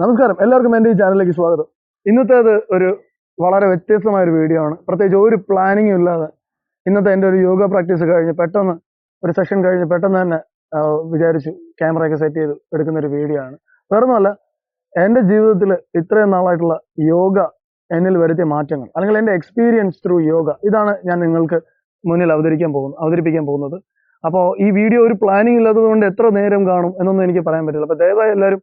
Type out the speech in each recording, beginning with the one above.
നമസ്കാരം. എല്ലാവർക്കും എന്റെ ഈ ചാനലിലേക്ക് സ്വാഗതം. ഇന്നത്തേത് ഒരു വളരെ വ്യത്യസ്തമായ ഒരു വീഡിയോ ആണ്. പ്രത്യേകിച്ച് ഒരു പ്ലാനിങ്ങും ഇല്ലാതെ ഇന്നത്തെ എന്റെ ഒരു യോഗ പ്രാക്ടീസ് കഴിഞ്ഞ് പെട്ടെന്ന് ഒരു സെഷൻ കഴിഞ്ഞ് പെട്ടെന്ന് തന്നെ വിചാരിച്ചു ക്യാമറയൊക്കെ സെറ്റ് ചെയ്ത് എടുക്കുന്ന ഒരു വീഡിയോ ആണ്. വേറൊന്നുമല്ല എന്റെ ജീവിതത്തിൽ ഇത്രയും നാളായിട്ടുള്ള യോഗ എന്നിൽ വരുത്തിയ മാറ്റങ്ങൾ അല്ലെങ്കിൽ എന്റെ എക്സ്പീരിയൻസ് ത്രൂ യോഗ ഇതാണ് ഞാൻ നിങ്ങൾക്ക് മുന്നിൽ അവതരിക്കാൻ പോകുന്നത് അവതരിപ്പിക്കാൻ പോകുന്നത്. അപ്പോൾ ഈ വീഡിയോ ഒരു പ്ലാനിങ് ഇല്ലാത്തത് കൊണ്ട് എത്ര നേരം കാണും എന്നൊന്നും എനിക്ക് പറയാൻ പറ്റില്ല. അപ്പോൾ ദയവായി എല്ലാവരും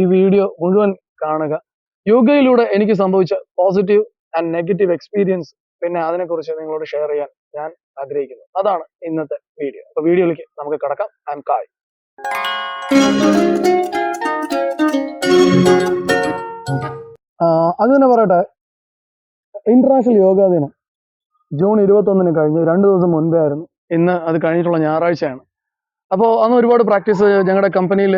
ഈ വീഡിയോ മുഴുവൻ കാണുക. യോഗയിലൂടെ എനിക്ക് സംഭവിച്ച പോസിറ്റീവ് ആൻഡ് നെഗറ്റീവ് എക്സ്പീരിയൻസ് പിന്നെ അതിനെക്കുറിച്ച് നിങ്ങളോട് ഷെയർ ചെയ്യാൻ ഞാൻ ആഗ്രഹിക്കുന്നു. അതാണ് ഇന്നത്തെ വീഡിയോ അപ്പൊ വീഡിയോയിലേക്ക് നമുക്ക് കടക്കാം. ഐ എം കായ് അത് തന്നെ പറയട്ടെ. ഇന്റർനാഷണൽ യോഗാ ദിനം ജൂൺ ഇരുപത്തൊന്നിന് കഴിഞ്ഞ് രണ്ട് ദിവസം മുൻപേ ആയിരുന്നു. ഇന്ന് അത് കഴിഞ്ഞിട്ടുള്ള ഞായറാഴ്ചയാണ്. അപ്പോൾ അന്ന് ഒരുപാട് പ്രാക്ടീസ് ഞങ്ങളുടെ കമ്പനിയിൽ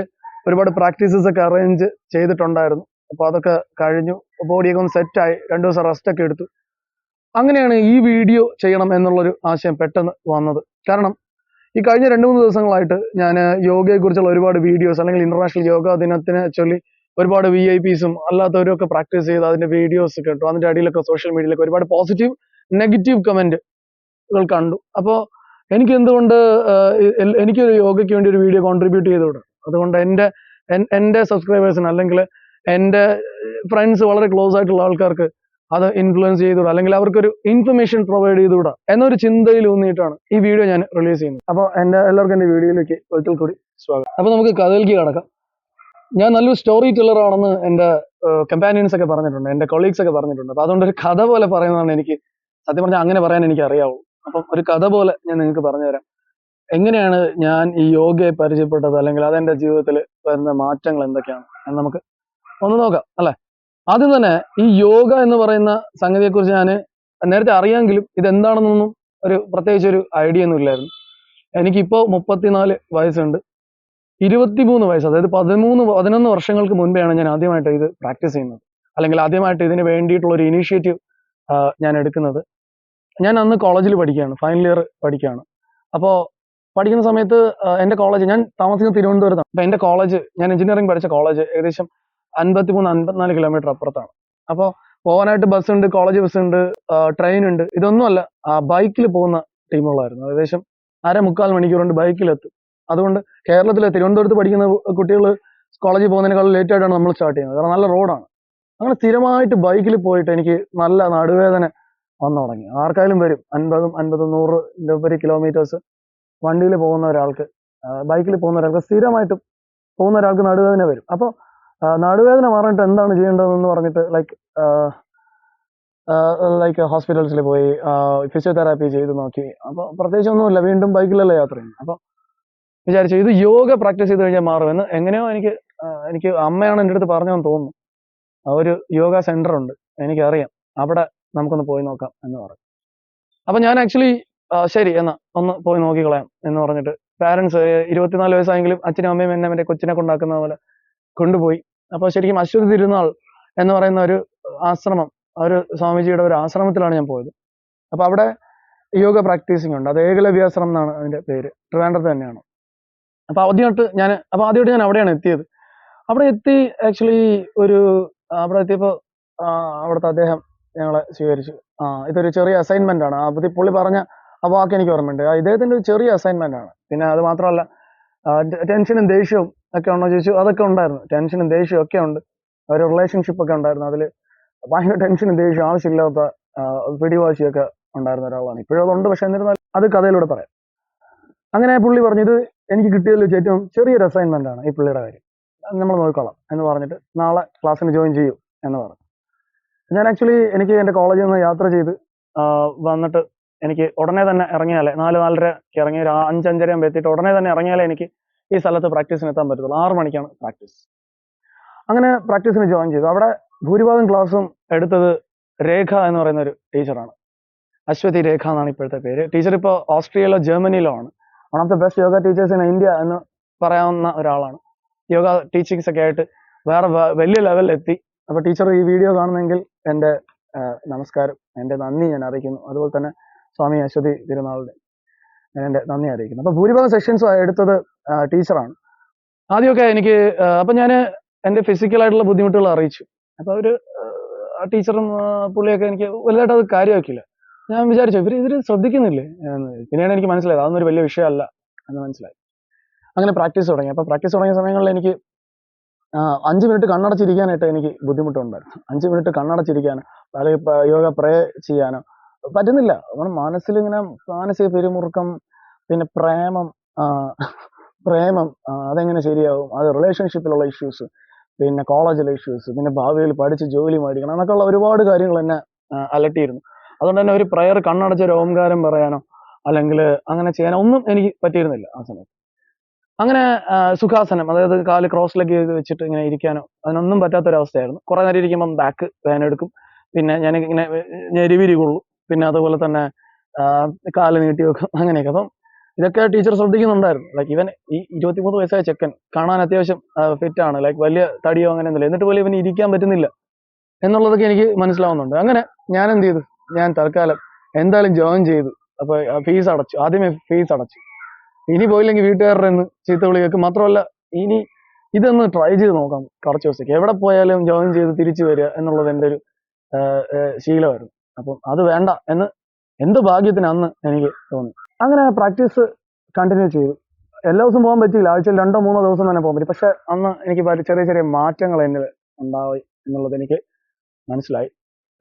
ഒരുപാട് പ്രാക്ടീസസ് ഒക്കെ അറേഞ്ച് ചെയ്തിട്ടുണ്ടായിരുന്നു. അപ്പോൾ അതൊക്കെ കഴിഞ്ഞു. ബോഡിയൊക്കെ ഒന്ന് സെറ്റായി രണ്ടു ദിവസം റെസ്റ്റ് ഒക്കെ എടുത്തു. അങ്ങനെയാണ് ഈ വീഡിയോ ചെയ്യണം എന്നുള്ളൊരു ആശയം പെട്ടെന്ന് വന്നത്. കാരണം ഈ കഴിഞ്ഞ രണ്ട് മൂന്ന് ദിവസങ്ങളായിട്ട് ഞാൻ യോഗയെക്കുറിച്ചുള്ള ഒരുപാട് വീഡിയോസ് അല്ലെങ്കിൽ ഇന്റർനാഷണൽ യോഗ ദിനത്തിനെ ചൊല്ലി ഒരുപാട് വി ഐ പിസും അല്ലാത്തവരും ഒക്കെ പ്രാക്ടീസ് ചെയ്ത് അതിന്റെ വീഡിയോസ് കേട്ടു അതിന്റെ അടിയിലൊക്കെ സോഷ്യൽ മീഡിയയിലൊക്കെ ഒരുപാട് പോസിറ്റീവ് നെഗറ്റീവ് കമന്റുകൾ കണ്ടു. അപ്പോൾ എനിക്ക് എന്തുകൊണ്ട് എനിക്ക് യോഗയ്ക്ക് വേണ്ടി ഒരു വീഡിയോ കോൺട്രിബ്യൂട്ട് ചെയ്തുകൂടാ? അതുകൊണ്ട് എന്റെ എൻ- എന്റെ സബ്സ്ക്രൈബേഴ്സിന് അല്ലെങ്കിൽ എന്റെ ഫ്രണ്ട്സ് വളരെ ക്ലോസ് ആയിട്ടുള്ള ആൾക്കാർക്ക് അത് ഇൻഫ്ലുവൻസ് ചെയ്തുകൂടാ. അല്ലെങ്കിൽ അവർക്കൊരു ഇൻഫർമേഷൻ പ്രൊവൈഡ് ചെയ്തുകൂടാ എന്നൊരു ചിന്തയിൽ ഊന്നിയിട്ടാണ് ഈ വീഡിയോ ഞാൻ റിലീസ് ചെയ്യുന്നത്. അപ്പോൾ എന്റെ എല്ലാവർക്കും എന്റെ വീഡിയോയിലേക്ക് ഒരിക്കൽ കൂടി സ്വാഗതം. അപ്പോൾ നമുക്ക് കഥയിലേക്ക് കടക്കാം. ഞാൻ നല്ലൊരു സ്റ്റോറി ടെല്ലർ ആണെന്ന് എന്റെ കമ്പാനിയൻസ് ഒക്കെ പറഞ്ഞിട്ടുണ്ട്. എന്റെ കൊളീഗ്സ് ഒക്കെ പറഞ്ഞിട്ടുണ്ട്. അപ്പോൾ അതുകൊണ്ട് ഒരു കഥ പോലെ പറയുന്നതാണ് എനിക്ക് സത്യം പറഞ്ഞാൽ അങ്ങനെ പറയാൻ എനിക്ക് അറിയാവൂ അപ്പം ഒരു കഥ പോലെ ഞാൻ നിങ്ങൾക്ക് പറഞ്ഞുതരാം. എങ്ങനെയാണ് ഞാൻ ഈ യോഗയെ പരിചയപ്പെട്ടത്? അല്ലെങ്കിൽ അതെന്റെ ജീവിതത്തിൽ വരുന്ന മാറ്റങ്ങൾ എന്തൊക്കെയാണ്? എന്ന് നമുക്ക് ഒന്ന് നോക്കാം അല്ലെ? ആദ്യം തന്നെ ഈ യോഗ എന്ന് പറയുന്ന സംഗതിയെക്കുറിച്ച് ഞാൻ നേരത്തെ അറിയാമെങ്കിലും ഇതെന്താണെന്നൊന്നും ഒരു പ്രത്യേകിച്ച് ഒരു ഐഡിയ ഒന്നും ഇല്ലായിരുന്നു. എനിക്കിപ്പോൾ മുപ്പത്തിനാല് വയസ്സുണ്ട്. ഇരുപത്തിമൂന്ന് വയസ്സ് അതായത് പതിമൂന്ന് പതിനൊന്ന് വർഷങ്ങൾക്ക് മുൻപെയാണ് ഞാൻ ആദ്യമായിട്ട് ഇത് പ്രാക്ടീസ് ചെയ്യുന്നത്. അല്ലെങ്കിൽ ആദ്യമായിട്ട് ഇതിന് വേണ്ടിയിട്ടുള്ള ഒരു ഇനീഷ്യേറ്റീവ് ഞാൻ എടുക്കുന്നത്. ഞാൻ അന്ന് കോളേജിൽ പഠിക്കുകയാണ് ഫൈനൽ ഇയർ പഠിക്കുകയാണ്. അപ്പോൾ പഠിക്കുന്ന സമയത്ത് എന്റെ കോളേജ് ഞാൻ താമസിക്കുന്നത് തിരുവനന്തപുരത്താണ്. അപ്പോൾ എന്റെ കോളേജ് ഞാൻ എഞ്ചിനീയറിംഗ് പഠിച്ച കോളേജ് ഏകദേശം അൻപത്തിമൂന്ന് അൻപത്തിനാല് കിലോമീറ്റർ അപ്പുറത്താണ്. അപ്പോൾ പോകാനായിട്ട് ബസ് ഉണ്ട് കോളേജ് ബസ് ഉണ്ട് ട്രെയിൻ ഉണ്ട്. ഇതൊന്നുമല്ല ബൈക്കിൽ പോകുന്ന ടീമുകളായിരുന്നു ഏകദേശം അര മുക്കാൽ മണിക്കൂർ കൊണ്ട് ബൈക്കിലെത്തും അതുകൊണ്ട് കേരളത്തിലെ തിരുവനന്തപുരത്ത് പഠിക്കുന്ന കുട്ടികൾ കോളേജിൽ പോകുന്നതിനേക്കാൾ ലേറ്റ് ആയിട്ടാണ് നമ്മൾ സ്റ്റാർട്ട് ചെയ്യുന്നത്. കാരണം നല്ല റോഡാണ് അങ്ങനെ സ്ഥിരമായിട്ട് ബൈക്കിൽ പോയിട്ട് എനിക്ക് നല്ല നടുവേദന വന്നു തുടങ്ങി. ആർക്കായാലും വരും. അൻപതും അൻപതും നൂറ് ഉപരി കിലോമീറ്റേഴ്സ് വണ്ടിയിൽ പോകുന്ന ഒരാൾക്ക് ബൈക്കിൽ പോകുന്ന ഒരാൾക്ക് സ്ഥിരമായിട്ട് പോകുന്ന ഒരാൾക്ക് നടുവേദന വരും. അപ്പോൾ നടുവേദന മാറിയിട്ട് എന്താണ് ചെയ്യേണ്ടതെന്ന് പറഞ്ഞിട്ട് ലൈക്ക് ലൈക്ക് ഹോസ്പിറ്റൽസിൽ പോയി ഫിസിയോതെറാപ്പി ചെയ്ത് നോക്കി. അപ്പോൾ പ്രത്യേകിച്ച് ഒന്നുമില്ല വീണ്ടും ബൈക്കിലല്ലേ യാത്ര ചെയ്യുന്നത്. അപ്പോൾ വിചാരിച്ചു ഇത് യോഗ പ്രാക്ടീസ് ചെയ്ത് കഴിഞ്ഞാൽ മാറുമെന്ന് എങ്ങനെയോ എനിക്ക് എനിക്ക് അമ്മയാണ് എന്റെ അടുത്ത് പറഞ്ഞതെന്ന് തോന്നുന്നു. ഒരു യോഗ സെന്റർ ഉണ്ട് എനിക്കറിയാം. അവിടെ നമുക്കൊന്ന് പോയി നോക്കാം എന്ന് പറഞ്ഞു. അപ്പം ഞാൻ ആക്ച്വലി ശരി എന്നാ ഒന്ന് പോയി നോക്കിക്കളയാം എന്ന് പറഞ്ഞിട്ട്. പാരന്റ്സ് ഇരുപത്തിനാല് വയസ്സായെങ്കിലും അച്ഛനും അമ്മയും എന്നെ മറ്റേ കൊച്ചിനെ കൊണ്ടാക്കുന്ന പോലെ കൊണ്ടുപോയി. അപ്പൊ ശരിക്കും അശ്വതി തിരുനാൾ എന്ന് പറയുന്ന ഒരു ആശ്രമം ഒരു സ്വാമിജിയുടെ ഒരു ആശ്രമത്തിലാണ് ഞാൻ പോയത്. അപ്പൊ അവിടെ യോഗ പ്രാക്ടീസിംഗ് ഉണ്ട്. അത് ഏകലവ്യാശ്രമം എന്നാണ് അതിന്റെ പേര്. ട്രിവാൻഡ്രത്ത് തന്നെയാണ്. അപ്പൊ ആദ്യമായിട്ട് ഞാൻ അപ്പൊ ആദ്യമായിട്ട് ഞാൻ അവിടെയാണ് എത്തിയത്. അവിടെ എത്തി ആക്ച്വലി ഒരു അവിടെ എത്തിയപ്പോ അവിടുത്തെ അദ്ദേഹം ഞങ്ങളെ സ്വീകരിച്ചു. ആ ഇതൊരു ചെറിയ അസൈൻമെന്റ് ആണ്. പുതി പുള്ളി പറഞ്ഞ ആ വാക്ക് എനിക്ക് ഓർമ്മയുണ്ട്. ആ, ഇദ്ദേഹത്തിന്റെ ഒരു ചെറിയ അസൈൻമെന്റ് ആണ്. പിന്നെ അത് മാത്രമല്ല ടെൻഷനും ദേഷ്യവും ഒക്കെ ഉണ്ടോ ചോദിച്ചു. അതൊക്കെ ഉണ്ടായിരുന്നു. ടെൻഷനും ദേഷ്യവും ഒക്കെ ഉണ്ട്. ഒരു റിലേഷൻഷിപ്പ് ഒക്കെ ഉണ്ടായിരുന്നു. അതിൽ ഭയങ്കര ടെൻഷനും ദേഷ്യവും ആവശ്യമില്ലാത്ത പിടിവാശിയൊക്കെ ഉണ്ടായിരുന്ന ഒരാളാണ്. ഇപ്പോഴും അതുണ്ട്. പക്ഷെ എന്നിരുന്നാൽ അത് കഥയിലൂടെ പറയാം. അങ്ങനെ പുള്ളി പറഞ്ഞു ഇത് എനിക്ക് കിട്ടിയതിൽ വെച്ച് ഏറ്റവും ചെറിയൊരു അസൈൻമെന്റ് ആണ് ഈ പുള്ളിയുടെ കാര്യം. നമ്മൾ നോക്കിക്കോളാം എന്ന് പറഞ്ഞിട്ട് നാളെ ക്ലാസ്സിന് ജോയിൻ ചെയ്യൂ എന്ന് പറഞ്ഞു. ഞാൻ ആക്ച്വലി എനിക്ക് എന്റെ കോളേജിൽ നിന്ന് യാത്ര ചെയ്ത് വന്നിട്ട് എനിക്ക് ഉടനെ തന്നെ ഇറങ്ങിയാലേ നാല് നാലര ഇറങ്ങി ഒരു അഞ്ചഞ്ചര ആകുമ്പോൾ എത്തിയിട്ട് ഉടനെ തന്നെ ഇറങ്ങിയാലേ എനിക്ക് ഈ സ്ഥലത്ത് പ്രാക്ടീസിന് എത്താൻ പറ്റത്തുള്ളൂ. ആറ് മണിക്കാണ് പ്രാക്ടീസ് അങ്ങനെ പ്രാക്ടീസിന് ജോയിൻ ചെയ്തു. അവിടെ ഭൂരിഭാഗം ക്ലാസ്സും എടുത്തത് രേഖ എന്ന് പറയുന്ന ഒരു ടീച്ചറാണ് അശ്വതി രേഖ എന്നാണ് ഇപ്പോഴത്തെ പേര്. ടീച്ചർ ഇപ്പോൾ ഓസ്ട്രിയയിലോ ജർമ്മനിയിലോ ആണ്. One of the best yoga teachers in India എന്ന് പറയാവുന്ന ഒരാളാണ്. യോഗ ടീച്ചിങ്സ് ഒക്കെ ആയിട്ട് വേറെ വലിയ ലെവലിൽ എത്തി. അപ്പൊ ടീച്ചർ ഈ വീഡിയോ കാണുന്നെങ്കിൽ എന്റെ നമസ്കാരം എന്റെ നന്ദി ഞാൻ അറിയിക്കുന്നു. അതുപോലെ തന്നെ സ്വാമി അശ്വതി തിരുനാളിന്. ഞാൻ എന്റെ നന്ദി അറിയിക്കുന്നു. അപ്പൊ ഭൂരിഭാഗം സെഷൻസ് എടുത്തത് ടീച്ചറാണ്. ആദ്യമൊക്കെ എനിക്ക് അപ്പൊ ഞാൻ എന്റെ ഫിസിക്കലായിട്ടുള്ള ബുദ്ധിമുട്ടുകൾ അറിയിച്ചു. അപ്പോൾ ആ ടീച്ചറും പുള്ളിയൊക്കെ എനിക്ക് വലുതായിട്ട് അത് കാര്യമാക്കില്ല ഞാൻ വിചാരിച്ചു ഇവർ ഇതിൽ ശ്രദ്ധിക്കുന്നില്ലേ? എന്ന്. പിന്നെയാണ് എനിക്ക് മനസ്സിലായത് അതൊന്നും ഒരു വലിയ വിഷയമല്ല എന്ന് മനസ്സിലായി. അങ്ങനെ പ്രാക്ടീസ് തുടങ്ങി. അപ്പോൾ പ്രാക്ടീസ് തുടങ്ങിയ സമയങ്ങളിൽ എനിക്ക് അഞ്ച് മിനിറ്റ് കണ്ണടച്ചിരിക്കാനായിട്ട് എനിക്ക് ബുദ്ധിമുട്ടുണ്ടായിരുന്നു. അഞ്ച് മിനിറ്റ് കണ്ണടച്ചിരിക്കാനോ അല്ലെങ്കിൽ യോഗ പ്രേ ചെയ്യാനോ പറ്റുന്നില്ല. നമ്മുടെ മനസ്സിൽ ഇങ്ങനെ മാനസിക പിരിമുറുക്കം പിന്നെ പ്രേമം പ്രേമം അതെങ്ങനെ ശരിയാവും? അത് റിലേഷൻഷിപ്പിലുള്ള ഇഷ്യൂസ് പിന്നെ കോളേജിലെ ഇഷ്യൂസ് പിന്നെ ഭാവിയിൽ പഠിച്ച് ജോലി മേടിക്കണം എന്നൊക്കെയുള്ള ഒരുപാട് കാര്യങ്ങൾ എന്നെ അലട്ടിയിരുന്നു. അതുകൊണ്ട് തന്നെ ഒരു പ്രയർ കണ്ണടച്ച ഒരു ഓംകാരം പറയാനോ അല്ലെങ്കിൽ അങ്ങനെ ചെയ്യാനോ ഒന്നും എനിക്ക് പറ്റിയിരുന്നില്ല ആ സമയത്ത്. അങ്ങനെ സുഖാസനം അതായത് കാൽ ക്രോസ് ലെഗ് ചെയ്ത് വെച്ചിട്ട് ഇങ്ങനെ ഇരിക്കാനോ അതിനൊന്നും പറ്റാത്തൊരവസ്ഥയായിരുന്നു. കുറെ നേരം ഇരിക്കുമ്പം ബാക്ക് വേനെടുക്കും പിന്നെ ഞാൻ ഇങ്ങനെ ഞെരിവിരി കൊള്ളും പിന്നെ അതുപോലെ തന്നെ കാൽ നീട്ടി വെക്കും അങ്ങനെയൊക്കെ. അപ്പം ഇതൊക്കെ ടീച്ചർ ശ്രദ്ധിക്കുന്നുണ്ടായിരുന്നു. ലൈക്ക് ഇവൻ ഈ ഇരുപത്തിമൂന്ന് വയസ്സായ ചെക്കൻ കാണാൻ അത്യാവശ്യം ഫിറ്റ് ആണ്. ലൈക്ക് വലിയ തടിയോ അങ്ങനെ ഒന്നുമില്ല. എന്നിട്ട് പോലും ഇവന് ഇരിക്കാൻ പറ്റുന്നില്ല. എന്നുള്ളതൊക്കെ എനിക്ക് മനസ്സിലാവുന്നുണ്ട്. അങ്ങനെ ഞാൻ എന്ത് ചെയ്തു? ഞാൻ തൽക്കാലം എന്തായാലും ജോയിൻ ചെയ്തു. അപ്പൊ ഫീസ് അടച്ചു. ആദ്യമേ ഫീസ് അടച്ചു. ഇനി പോയില്ലെങ്കിൽ വീട്ടുകാരുടെ നിന്ന് ചീത്ത വിളി കേൾക്കും മാത്രമല്ല ഇനി ഇതൊന്ന് ട്രൈ ചെയ്ത് നോക്കാം കുറച്ച് ദിവസത്തേക്ക്. എവിടെ പോയാലും ജോയിൻ ചെയ്ത് തിരിച്ചു വരിക എന്നുള്ളത് എന്റെ ഒരു ശീലമായിരുന്നു. അപ്പം അത് വേണ്ട എന്ന് എന്ത് ഭാഗ്യത്തിന് അന്ന് എനിക്ക് തോന്നി. അങ്ങനെ പ്രാക്ടീസ് കണ്ടിന്യൂ ചെയ്തു. എല്ലാ ദിവസവും പോകാൻ പറ്റിയില്ല. ആഴ്ചയിൽ രണ്ടോ മൂന്നോ ദിവസം തന്നെ പോകാൻ പറ്റി. പക്ഷെ അന്ന് എനിക്ക് ചെറിയ ചെറിയ മാറ്റങ്ങൾ എന്നിൽ ഉണ്ടായി എന്നുള്ളത് എനിക്ക് മനസ്സിലായി.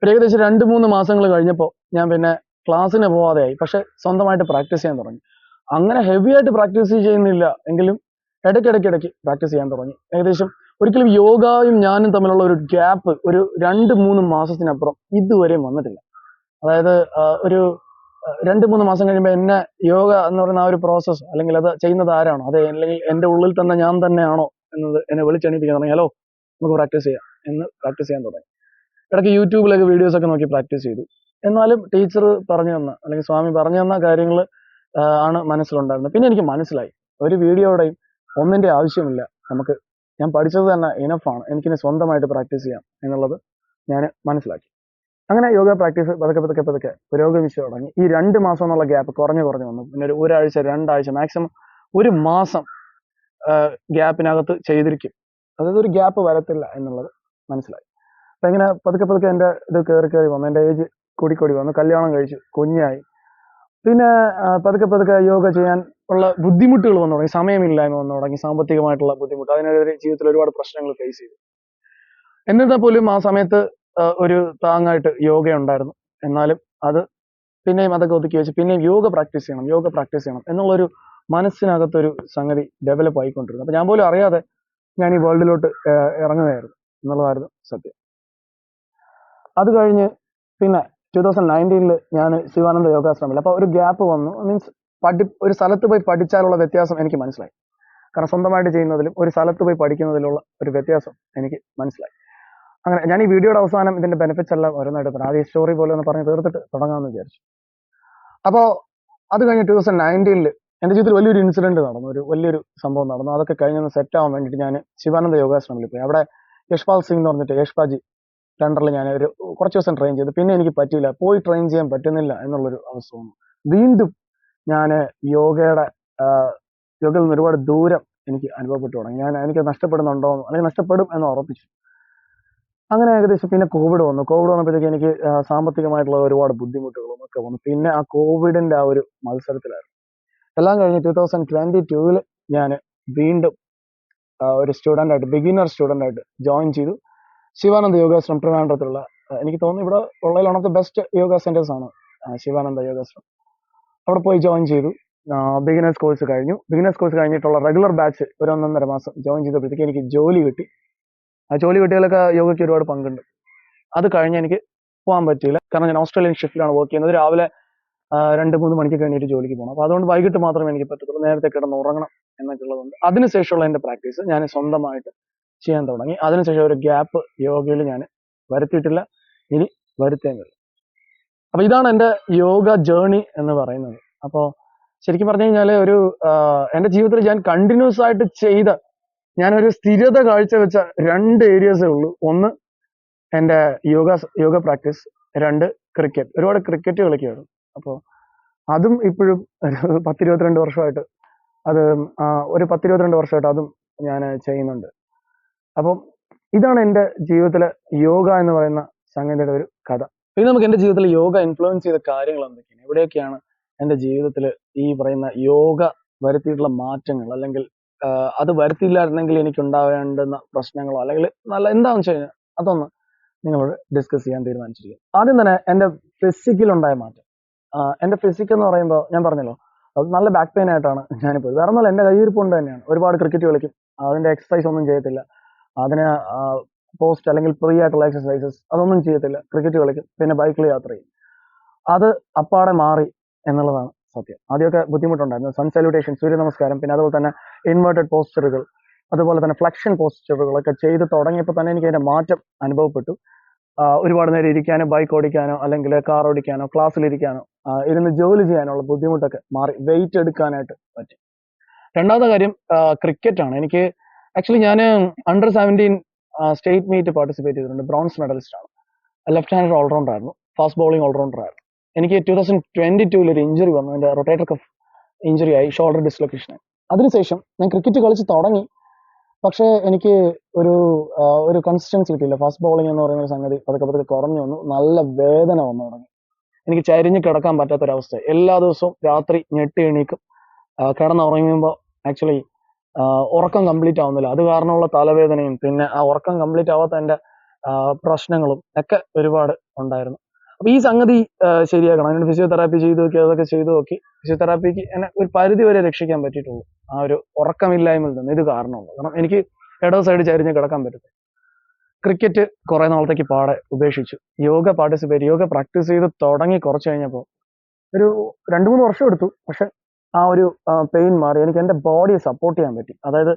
ഒരു ഏകദേശം രണ്ട് മൂന്ന് മാസങ്ങൾ കഴിഞ്ഞപ്പോൾ ഞാൻ പിന്നെ ക്ലാസ്സിന് പോവാതെയായി. പക്ഷെ സ്വന്തമായിട്ട് പ്രാക്ടീസ് ചെയ്യാൻ തുടങ്ങി. അങ്ങനെ ഹെവി ആയിട്ട് പ്രാക്ടീസ് ചെയ്യുന്നില്ല എങ്കിലും ഇടയ്ക്കിടയ്ക്കിടയ്ക്ക് പ്രാക്ടീസ് ചെയ്യാൻ തുടങ്ങി. ഏകദേശം ഒരിക്കലും യോഗയും ഞാനും തമ്മിലുള്ള ഒരു ഗ്യാപ്പ് ഒരു രണ്ട് മൂന്ന് മാസത്തിനപ്പുറം ഇതുവരെയും വന്നിട്ടില്ല. അതായത് ഒരു രണ്ട് മൂന്ന് മാസം കഴിയുമ്പോൾ എന്നെ യോഗ എന്ന് പറയുന്ന ആ ഒരു പ്രോസസ്സ് അല്ലെങ്കിൽ അത് ചെയ്യുന്നത് ആരാണോ? അതെ അല്ലെങ്കിൽ എന്റെ ഉള്ളിൽ തന്നെ ഞാൻ തന്നെയാണോ എന്നത് എന്നെ വിളിച്ചെണീപ്പിക്കാൻ തുടങ്ങി. ഹലോ നമുക്ക് പ്രാക്ടീസ് ചെയ്യാം എന്ന് പ്രാക്ടീസ് ചെയ്യാൻ തുടങ്ങി. ഇടയ്ക്ക് യൂട്യൂബിലൊക്കെ വീഡിയോസ് ഒക്കെ നോക്കി പ്രാക്ടീസ് ചെയ്തു. എന്നാലും ടീച്ചർ പറഞ്ഞു തന്ന അല്ലെങ്കിൽ സ്വാമി പറഞ്ഞു തന്ന കാര്യങ്ങൾ ആണ് മനസ്സിലുണ്ടായിരുന്നത്. പിന്നെ എനിക്ക് മനസ്സിലായി. ഒരു വീഡിയോയുടെയും ഒന്നിന്റെ ആവശ്യമില്ല. നമുക്ക് ഞാൻ പഠിച്ചത് തന്നെ ഇനഫാണ് എനിക്കിനി സ്വന്തമായിട്ട് പ്രാക്ടീസ് ചെയ്യാം എന്നുള്ളത് ഞാൻ മനസ്സിലാക്കി. അങ്ങനെ യോഗ പ്രാക്ടീസ് പതുക്കെ പതുക്കെ പതുക്കെ പുരോഗമിച്ചു തുടങ്ങി. ഈ രണ്ട് മാസം എന്നുള്ള ഗ്യാപ്പ് കുറഞ്ഞു കുറഞ്ഞു വന്നു. പിന്നെ ഒരു ഒരാഴ്ച രണ്ടാഴ്ച മാക്സിമം ഒരു മാസം ഗ്യാപ്പിനകത്ത് ചെയ്തിരിക്കും. അതായത് ഒരു ഗ്യാപ്പ് വരത്തില്ല എന്നുള്ളത് മനസ്സിലായി. അപ്പൊ ഇങ്ങനെ പതുക്കെ പതുക്കെ എന്റെ ഇത് കയറി കയറി വന്നു. എന്റെ ഏജ് കൂടിക്കൂടി കൂടി വന്നു. കല്യാണം കഴിച്ചു കുഞ്ഞായി. പിന്നെ പതുക്കെ പതുക്കെ യോഗ ചെയ്യാൻ ഉള്ള ബുദ്ധിമുട്ടുകൾ വന്നു തുടങ്ങി. സമയമില്ലായ്മ വന്നു തുടങ്ങി. സാമ്പത്തികമായിട്ടുള്ള ബുദ്ധിമുട്ട്. അതിനെതിരെ ജീവിതത്തിൽ ഒരുപാട് പ്രശ്നങ്ങൾ ഫേസ് ചെയ്തു. എന്നിരുന്നാൽ പോലും ആ സമയത്ത് ഒരു താങ്ങായിട്ട് യോഗ ഉണ്ടായിരുന്നു എന്നാലും അത് പിന്നെയും അതൊക്കെ ഒതുക്കി വെച്ച് പിന്നെയും യോഗ പ്രാക്ടീസ് ചെയ്യണം യോഗ പ്രാക്ടീസ് ചെയ്യണം എന്നുള്ളൊരു മനസ്സിനകത്തൊരു സംഗതി ഡെവലപ്പ് ആയിക്കൊണ്ടിരുന്നു. അപ്പൊ ഞാൻ പോലും അറിയാതെ ഞാൻ ഈ വേൾഡിലോട്ട് ഇറങ്ങുകയായിരുന്നു എന്നുള്ളതായിരുന്നു സത്യം. അത് കഴിഞ്ഞ് പിന്നെ ടൂ തൗസൻഡ് നയന്റീനിൽ ഞാൻ ശിവാനന്ദ യോഗാശ്രമിൽ അപ്പോൾ ഒരു ഗ്യാപ്പ് വന്നു. മീൻസ് പഠി ഒരു സ്ഥലത്ത് പോയി പഠിച്ചാലുള്ള വ്യത്യാസം എനിക്ക് മനസ്സിലായി. കാരണം സ്വന്തമായിട്ട് ചെയ്യുന്നതിലും ഒരു സ്ഥലത്ത് പോയി പഠിക്കുന്നതിലുള്ള ഒരു വ്യത്യാസം എനിക്ക് മനസ്സിലായി. അങ്ങനെ ഞാൻ ഈ വീഡിയോയുടെ അവസാനം ഇതിന്റെ ബെനിഫിറ്റ്സ് എല്ലാം ഓരോന്നായിട്ട് പറയാം ആദ്യം സ്റ്റോറി പോലെ ഒന്ന് പറഞ്ഞ് തീർത്തിട്ട് തുടങ്ങാമെന്ന് വിചാരിച്ചു. അപ്പോൾ അത് കഴിഞ്ഞ് ടൂ തൗസൻഡ് നയന്റീനിൽ എന്റെ ജീവിതത്തിൽ വലിയൊരു ഇൻസിഡന്റ് നടന്നു. ഒരു വലിയൊരു സംഭവം നടന്നു. അതൊക്കെ കഴിഞ്ഞൊന്ന് സെറ്റ് ആവാൻ വേണ്ടിയിട്ട് ഞാൻ ശിവാനന്ദ യോഗാശ്രമത്തിൽ പോയി. അവിടെ യശ്പാൽ സിംഗ് എന്ന് പറഞ്ഞിട്ട് യശ്പാജി ടെൻഡറിൽ ഞാൻ ഒരു കുറച്ച് ദിവസം ട്രെയിൻ ചെയ്തു. പിന്നെ എനിക്ക് പറ്റില്ല പോയി ട്രെയിൻ ചെയ്യാൻ പറ്റുന്നില്ല എന്നുള്ളൊരു അവസ്ഥ വന്നു. വീണ്ടും ഞാൻ യോഗയുടെ യോഗയിൽ നിന്ന് ഒരുപാട് ദൂരം എനിക്ക് അനുഭവപ്പെട്ടു തുടങ്ങി. ഞാൻ എനിക്ക് നഷ്ടപ്പെടുന്നുണ്ടോ അല്ലെങ്കിൽ നഷ്ടപ്പെടും എന്ന് ഉറപ്പിച്ചു. അങ്ങനെ ഏകദേശം പിന്നെ കോവിഡ് വന്നു. കോവിഡ് വന്നപ്പോഴത്തേക്ക് എനിക്ക് സാമ്പത്തികമായിട്ടുള്ള ഒരുപാട് ബുദ്ധിമുട്ടുകളും ഒക്കെ വന്നു. പിന്നെ ആ കോവിഡിന്റെ ആ ഒരു മത്സരത്തിലായിരുന്നു. എല്ലാം കഴിഞ്ഞ് ടൂ തൗസൻഡ് ട്വന്റി ടൂവിൽ ഞാൻ വീണ്ടും ഒരു സ്റ്റുഡന്റ് ആയിട്ട് ബിഗിനർ സ്റ്റുഡന്റ് ആയിട്ട് ജോയിൻ ചെയ്തു. ശിവാനന്ദ യോഗാശ്രം ട്രിവാൻഡ്രത്തിലുള്ള എനിക്ക് തോന്നുന്നു ഇവിടെ ഉള്ളതിൽ one of the best yoga centres ആണ് ശിവാനന്ദ യോഗാശ്രം അവിടെ പോയി ജോയിൻ ചെയ്തു. ബിഗിനേഴ്സ് കോഴ്സ് കഴിഞ്ഞു. ബിഗിനേഴ്സ് കോഴ്സ് കഴിഞ്ഞിട്ടുള്ള റെഗുലർ ബാച്ച് ഒരു ഒന്നൊന്നര മാസം ജോയിൻ ചെയ്തപ്പോഴത്തേക്ക് എനിക്ക് ജോലി കിട്ടി. ആ ജോലി കുട്ടികളൊക്കെ യോഗയ്ക്ക് ഒരുപാട് പങ്കുണ്ട്. അത് കഴിഞ്ഞ് എനിക്ക് പോകാൻ പറ്റിയില്ല. കാരണം ഞാൻ ഓസ്ട്രേലിയൻ ഷിഫ്റ്റിലാണ് വർക്ക് ചെയ്യുന്നത്. രാവിലെ രണ്ട് മൂന്ന് മണിക്ക് കഴിഞ്ഞിട്ട് ജോലിക്ക് പോകണം അപ്പോൾ അതുകൊണ്ട് വൈകിട്ട് മാത്രമേ എനിക്ക് പറ്റത്തുള്ളൂ. നേരത്തെ കിടന്ന് ഉറങ്ങണം എന്നൊക്കെ അതിനുശേഷമുള്ള എന്റെ പ്രാക്ടീസ് ഞാൻ സ്വന്തമായിട്ട് ചെയ്യാൻ തുടങ്ങി. അതിനുശേഷം ഒരു ഗ്യാപ്പ് യോഗയിൽ ഞാൻ വരുത്തിയിട്ടില്ല. ഇനി വരുത്തേമില്ല അപ്പൊ ഇതാണ് എന്റെ യോഗ ജേണി എന്ന് പറയുന്നത്. അപ്പോൾ ശരിക്കും പറഞ്ഞു കഴിഞ്ഞാൽ ഒരു എന്റെ ജീവിതത്തിൽ ഞാൻ കണ്ടിന്യൂസ് ആയിട്ട് ചെയ്ത ഞാനൊരു സ്ഥിരത കാഴ്ചവെച്ച രണ്ട് ഏരിയസേ ഉള്ളൂ. ഒന്ന് എന്റെ യോഗ യോഗ പ്രാക്ടീസ് രണ്ട് ക്രിക്കറ്റ് ഒരുപാട് ക്രിക്കറ്റ് കളിക്കുമായിരുന്നു അപ്പോൾ അതും ഇപ്പോഴും ഒരു പത്തിരുപത്തിരണ്ട് വർഷമായിട്ട് അത് ഒരു പത്തിരുപത്തിരണ്ട് വർഷമായിട്ട് അതും ഞാൻ ചെയ്യുന്നുണ്ട്. അപ്പം ഇതാണ് എന്റെ ജീവിതത്തിലെ യോഗ എന്ന് പറയുന്ന സംഗതിയുടെ ഒരു കഥ. ഇനി നമുക്ക് എന്റെ ജീവിതത്തിൽ യോഗ ഇൻഫ്ലുവൻസ് ചെയ്ത കാര്യങ്ങൾ എന്തൊക്കെയാണ്? എവിടെയൊക്കെയാണ് എന്റെ ജീവിതത്തിൽ ഈ പറയുന്ന യോഗ വരുത്തിയിട്ടുള്ള മാറ്റങ്ങൾ? അല്ലെങ്കിൽ അത് വരുത്തിയില്ലായിരുന്നെങ്കിൽ എനിക്ക് ഉണ്ടാവേണ്ടുന്ന പ്രശ്നങ്ങളോ അല്ലെങ്കിൽ നല്ല എന്താണെന്ന് വെച്ച് കഴിഞ്ഞാൽ അതൊന്ന് നിങ്ങളോട് ഡിസ്കസ് ചെയ്യാൻ തീരുമാനിച്ചിരിക്കും ആദ്യം തന്നെ എന്റെ ഫിസിക്കൽ ഉണ്ടായ മാറ്റം. എന്റെ ഫിസിക് എന്ന് പറയുമ്പോൾ ഞാൻ പറഞ്ഞല്ലോ അത് നല്ല ബാക്ക് പെയിൻ ആയിട്ടാണ് ഞാനിപ്പോൾ വേറെ ഒന്നുമല്ല എന്റെ കയ്യിരിപ്പ് കൊണ്ട് തന്നെയാണ്. ഒരുപാട് ക്രിക്കറ്റ് കളിക്കും. അതിന്റെ എക്സസൈസ് ഒന്നും ചെയ്യത്തില്ല. അതിന് പോസ്റ്റ് അല്ലെങ്കിൽ ഫ്രീ ആയിട്ടുള്ള എക്സസൈസസ് അതൊന്നും ചെയ്യത്തില്ല. ക്രിക്കറ്റ് കളിക്കും. പിന്നെ ബൈക്കിൽ യാത്ര ചെയ്യും. അത് അപ്പാടെ മാറി എന്നുള്ളതാണ്. സത്യം ആദ്യമൊക്കെ ബുദ്ധിമുട്ടുണ്ടായിരുന്നു. സൺ സല്യൂട്ടേഷൻ സൂര്യ നമസ്കാരം പിന്നെ അതുപോലെ തന്നെ ഇൻവേർട്ടഡ് പോസ്റ്ററുകൾ അതുപോലെ തന്നെ ഫ്ലക്ഷൻ പോസ്റ്ററുകളൊക്കെ ചെയ്ത് തുടങ്ങിയപ്പോൾ തന്നെ എനിക്ക് അതിന്റെ മാറ്റം അനുഭവപ്പെട്ടു. ഒരുപാട് നേരം ഇരിക്കാനോ ബൈക്ക് ഓടിക്കാനോ അല്ലെങ്കിൽ കാർ ഓടിക്കാനോ ക്ലാസ്സിലിരിക്കാനോ ഇരുന്ന് ജോലി ചെയ്യാനുള്ള ബുദ്ധിമുട്ടൊക്കെ മാറി. വെയിറ്റ് എടുക്കാനായിട്ട് പറ്റി. രണ്ടാമത്തെ കാര്യം ക്രിക്കറ്റ് ആണ്. എനിക്ക് ആക്ച്വലി ഞാൻ under seventeen state meet participate ചെയ്തിട്ടുണ്ട്. ബ്രോൺസ് മെഡലിസ്റ്റ് ആണ്. ലെഫ്റ്റ് ഹാൻഡ് ഓൾറൗണ്ടർ ആയിരുന്നു. ഫാസ്റ്റ് ബോളിംഗ് ഓൾറൗണ്ടർ ആയിരുന്നു. എനിക്ക് ടൂ തൗസൻഡ് ട്വന്റി ടൂവിൽ ഒരു ഇഞ്ചുറി വന്നു. എന്റെ റൊട്ടേറ്റർ കഫ് ഇഞ്ചുറി ആയി ഷോൾഡർ ഡിസ്ലൊക്കേഷൻ അതിനുശേഷം ഞാൻ ക്രിക്കറ്റ് കളിച്ച് തുടങ്ങി. പക്ഷേ എനിക്ക് ഒരു ഒരു കൺസിസ്റ്റൻസി കിട്ടിയില്ല. ഫാസ്റ്റ് ബോളിംഗ് എന്ന് പറയുന്ന ഒരു സംഗതി പതുക്കെ പതുക്കെ കുറഞ്ഞു വന്നു. നല്ല വേദന വന്നു തുടങ്ങി. എനിക്ക് ചരിഞ്ഞ് കിടക്കാൻ പറ്റാത്തൊരവസ്ഥ. എല്ലാ ദിവസവും രാത്രി ഞെട്ടി എണീക്കും. കിടന്ന് കിടന്നുറങ്ങുമ്പോൾ ആക്ച്വലി ഉറക്കം കംപ്ലീറ്റ് ആവുന്നില്ല. അത് കാരണമുള്ള തലവേദനയും പിന്നെ ആ ഉറക്കം കംപ്ലീറ്റ് ആവാത്ത എന്റെ പ്രശ്നങ്ങളും ഒക്കെ ഒരുപാട് ഉണ്ടായിരുന്നു. അപ്പൊ ഈ സംഗതി ശരിയാക്കണം. അതിന് ഫിസിയോതെറാപ്പി ചെയ്തു നോക്കി അതൊക്കെ ചെയ്തു നോക്കി. ഫിസിയോതെറാപ്പിക്ക് എന്നെ ഒരു പരിധി വരെ രക്ഷിക്കാൻ പറ്റിയിട്ടുള്ളൂ. ആ ഒരു ഉറക്കമില്ലായ്മയിൽ നിന്ന്. ഇത് കാരണമുള്ളൂ. കാരണം എനിക്ക് ഇടവ് സൈഡ് ചരിഞ്ഞ് കിടക്കാൻ പറ്റും ക്രിക്കറ്റ് കുറെ നാളത്തേക്ക് പാടെ ഉപേക്ഷിച്ചു. യോഗ പാർട്ടിസിപ്പേറ്റ് യോഗ പ്രാക്ടീസ് ചെയ്ത് തുടങ്ങി കുറച്ച് കഴിഞ്ഞപ്പോൾ ഒരു രണ്ട് മൂന്ന് വർഷം എടുത്തു. പക്ഷെ ആ ഒരു പെയിൻ മാറി. എനിക്ക് എന്റെ ബോഡിയെ സപ്പോർട്ട് ചെയ്യാൻ പറ്റി. അതായത്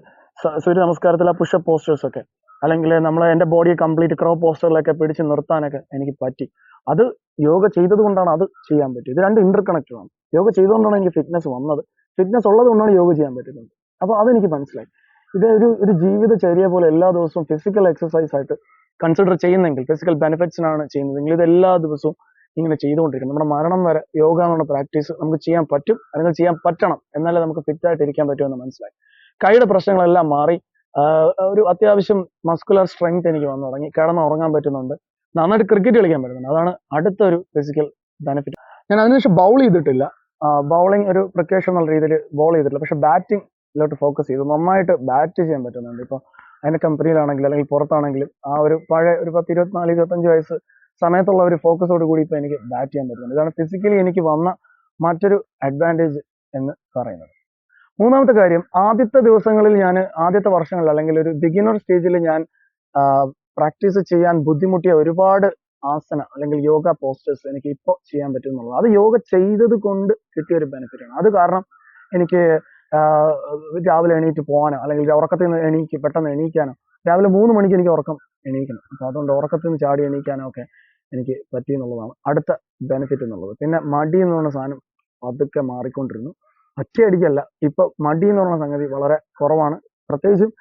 സൂര്യ നമസ്കാരത്തിൽ ആ പുഷപ്പ് പോസ്റ്റേഴ്സ് ഒക്കെ അല്ലെങ്കിൽ നമ്മൾ എന്റെ ബോഡിയെ കംപ്ലീറ്റ് ക്രോ പോസ്റ്ററിലൊക്കെ പിടിച്ച് നിർത്താനൊക്കെ എനിക്ക് പറ്റി. അത് യോഗ ചെയ്തത് കൊണ്ടാണ് അത് ചെയ്യാൻ പറ്റിയത്. ഇത് രണ്ട് ഇന്റർ കണക്റ്റഡ് ആണ്. യോഗ ചെയ്തുകൊണ്ടാണ് എനിക്ക് ഫിറ്റ്നസ് വന്നത്. ഫിറ്റ്നസ് ഉള്ളത് കൊണ്ടാണ് യോഗ ചെയ്യാൻ പറ്റുന്നത്. അപ്പോൾ അതെനിക്ക് മനസ്സിലായി. ഇത് ഒരു ഒരു ജീവിതചര്യ പോലെ എല്ലാ ദിവസവും ഫിസിക്കൽ എക്സസൈസ് ആയിട്ട് കൺസിഡർ ചെയ്യുന്നെങ്കിൽ ഫിസിക്കൽ ബെനിഫിറ്റ്സിനാണ് ചെയ്യുന്നതെങ്കിൽ ഇത് എല്ലാ ദിവസവും ഇങ്ങനെ ചെയ്തുകൊണ്ടിരിക്കണം നമ്മുടെ മരണം വരെ യോഗ എന്നുള്ള പ്രാക്ടീസ് നമുക്ക് ചെയ്യാൻ പറ്റും. അല്ലെങ്കിൽ ചെയ്യാൻ പറ്റണം. എന്നാലേ നമുക്ക് ഫിറ്റ് ആയിട്ട് ഇരിക്കാൻ പറ്റുമെന്ന് മനസ്സിലായി. കൈയുടെ പ്രശ്നങ്ങളെല്ലാം മാറി. ഒരു അത്യാവശ്യം മസ്കുലർ സ്ട്രെങ്ത് എനിക്ക് വന്നു തുടങ്ങി. കിടന്ന് ഉറങ്ങാൻ പറ്റുന്നുണ്ട്. നന്നായിട്ട് ക്രിക്കറ്റ് കളിക്കാൻ പറ്റുന്നുണ്ട്. അതാണ് അടുത്തൊരു ഫിസിക്കൽ ബെനിഫിറ്റ് ഞാൻ അതിനുശേഷം ബൗൾ ചെയ്തിട്ടില്ല. ബൗളിംഗ് ഒരു പ്രത്യേകം എന്നുള്ള രീതിയിൽ ബോൾ ചെയ്തിട്ടില്ല. പക്ഷെ ബാറ്റിംഗിലോട്ട് ഫോക്കസ് ചെയ്തു. നന്നായിട്ട് ബാറ്റ് ചെയ്യാൻ പറ്റുന്നുണ്ട്. ഇപ്പോൾ അതിന്റെ കമ്പനിയിലാണെങ്കിലും അല്ലെങ്കിൽ പുറത്താണെങ്കിലും ആ ഒരു പഴയ ഒരു പത്ത് ഇരുപത്തിനാല് ഇരുപത്തഞ്ച് വയസ്സ് സമയത്തുള്ള ഒരു ഫോക്കസോട് കൂടി ഇപ്പോൾ എനിക്ക് ബാറ്റ് ചെയ്യാൻ പറ്റുന്നുണ്ട്. ഇതാണ് ഫിസിക്കലി എനിക്ക് വന്ന മറ്റൊരു അഡ്വാന്റേജ് എന്ന് പറയുന്നത്. മൂന്നാമത്തെ കാര്യം ആദ്യത്തെ ദിവസങ്ങളിൽ ഞാൻ ആദ്യത്തെ വർഷങ്ങളിൽ അല്ലെങ്കിൽ ഒരു ബിഗിനർ സ്റ്റേജിൽ ഞാൻ പ്രാക്ടീസ് ചെയ്യാൻ ബുദ്ധിമുട്ടിയ ഒരുപാട് ആസന അല്ലെങ്കിൽ യോഗ പോസ്റ്റേഴ്സ് എനിക്ക് ഇപ്പോൾ ചെയ്യാൻ പറ്റും എന്നുള്ളത് അത് യോഗ ചെയ്തത് കൊണ്ട് കിട്ടിയ ഒരു ബെനിഫിറ്റ് ആണ്. അത് കാരണം എനിക്ക് രാവിലെ എണീറ്റ് പോകാനോ അല്ലെങ്കിൽ ഉറക്കത്തിൽ നിന്ന് എണീക്ക് പെട്ടെന്ന് എണീക്കാനോ രാവിലെ മൂന്ന് മണിക്ക് എനിക്ക് ഉറക്കം എണീക്കണം. അപ്പൊ അതുകൊണ്ട് ഉറക്കത്തിൽ നിന്ന് ചാടി എണീക്കാനോ ഒക്കെ എനിക്ക് പറ്റി എന്നുള്ളതാണ് അടുത്ത ബെനിഫിറ്റ് എന്നുള്ളത്. പിന്നെ മടി എന്ന് പറയുന്ന സാധനം പതുക്കെ മാറിക്കൊണ്ടിരുന്നു. ഒറ്റയടിക്കല്ല ഇപ്പൊ മടി എന്ന് പറയുന്ന സംഗതി വളരെ കുറവാണ്. പ്രത്യേകിച്ചും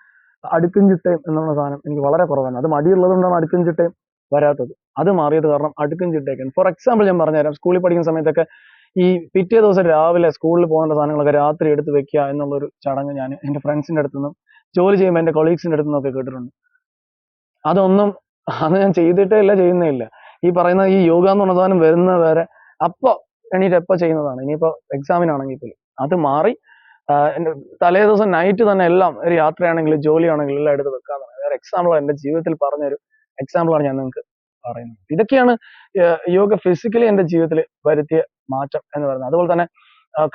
അടുക്കും ചിട്ടയും എന്നുള്ള സാധനം എനിക്ക് വളരെ കുറവാണ്. അത് മടിയുള്ളത് കൊണ്ടാണ് അടുക്കും ചിട്ടയും വരാത്തത്. അത് മാറിയത് കാരണം അടുക്കും ചിട്ടയൊക്കെയാണ് ഫോർ എക്സാമ്പിൾ ഞാൻ പറഞ്ഞുതരാം. സ്കൂളിൽ പഠിക്കുന്ന സമയത്തൊക്കെ ഈ പിറ്റേ ദിവസം രാവിലെ സ്കൂളിൽ പോകേണ്ട സാധനങ്ങളൊക്കെ രാത്രി എടുത്ത് വെക്കുക എന്നുള്ളൊരു ചടങ്ങ് ഞാൻ എന്റെ ഫ്രണ്ട്സിന്റെ അടുത്തുനിന്നും ജോലി ചെയ്യുമ്പോൾ എന്റെ കൊളീഗ്സിന്റെ അടുത്തുനിന്നും നിന്നൊക്കെ കേട്ടിട്ടുണ്ട്. അതൊന്നും അത് ഞാൻ ചെയ്തിട്ടേ ഇല്ല ചെയ്യുന്നേ ഇല്ല. ഈ പറയുന്ന ഈ യോഗ എന്ന് പറഞ്ഞ സാധനം വരുന്ന വരെ അപ്പോൾ എണീറ്റ് എപ്പോൾ ചെയ്യുന്നതാണ്? ഇനിയിപ്പോൾ എക്സാമിനാണെങ്കിൽ പോലും. അത് മാറി തലേ ദിവസം നൈറ്റ് തന്നെ എല്ലാം ഒരു യാത്രയാണെങ്കിലും ജോലിയാണെങ്കിലും എല്ലാം എടുത്ത് വെക്കാന്നാണ് വേറെ എക്സാമ്പിൾ എന്റെ ജീവിതത്തിൽ പറഞ്ഞൊരു എക്സാമ്പിളാണ് ഞാൻ നിങ്ങൾക്ക് പറയുന്നത്. ഇതൊക്കെയാണ് യോഗ ഫിസിക്കലി എന്റെ ജീവിതത്തിൽ വരുത്തിയ മാറ്റം എന്ന് പറയുന്നത്. അതുപോലെ തന്നെ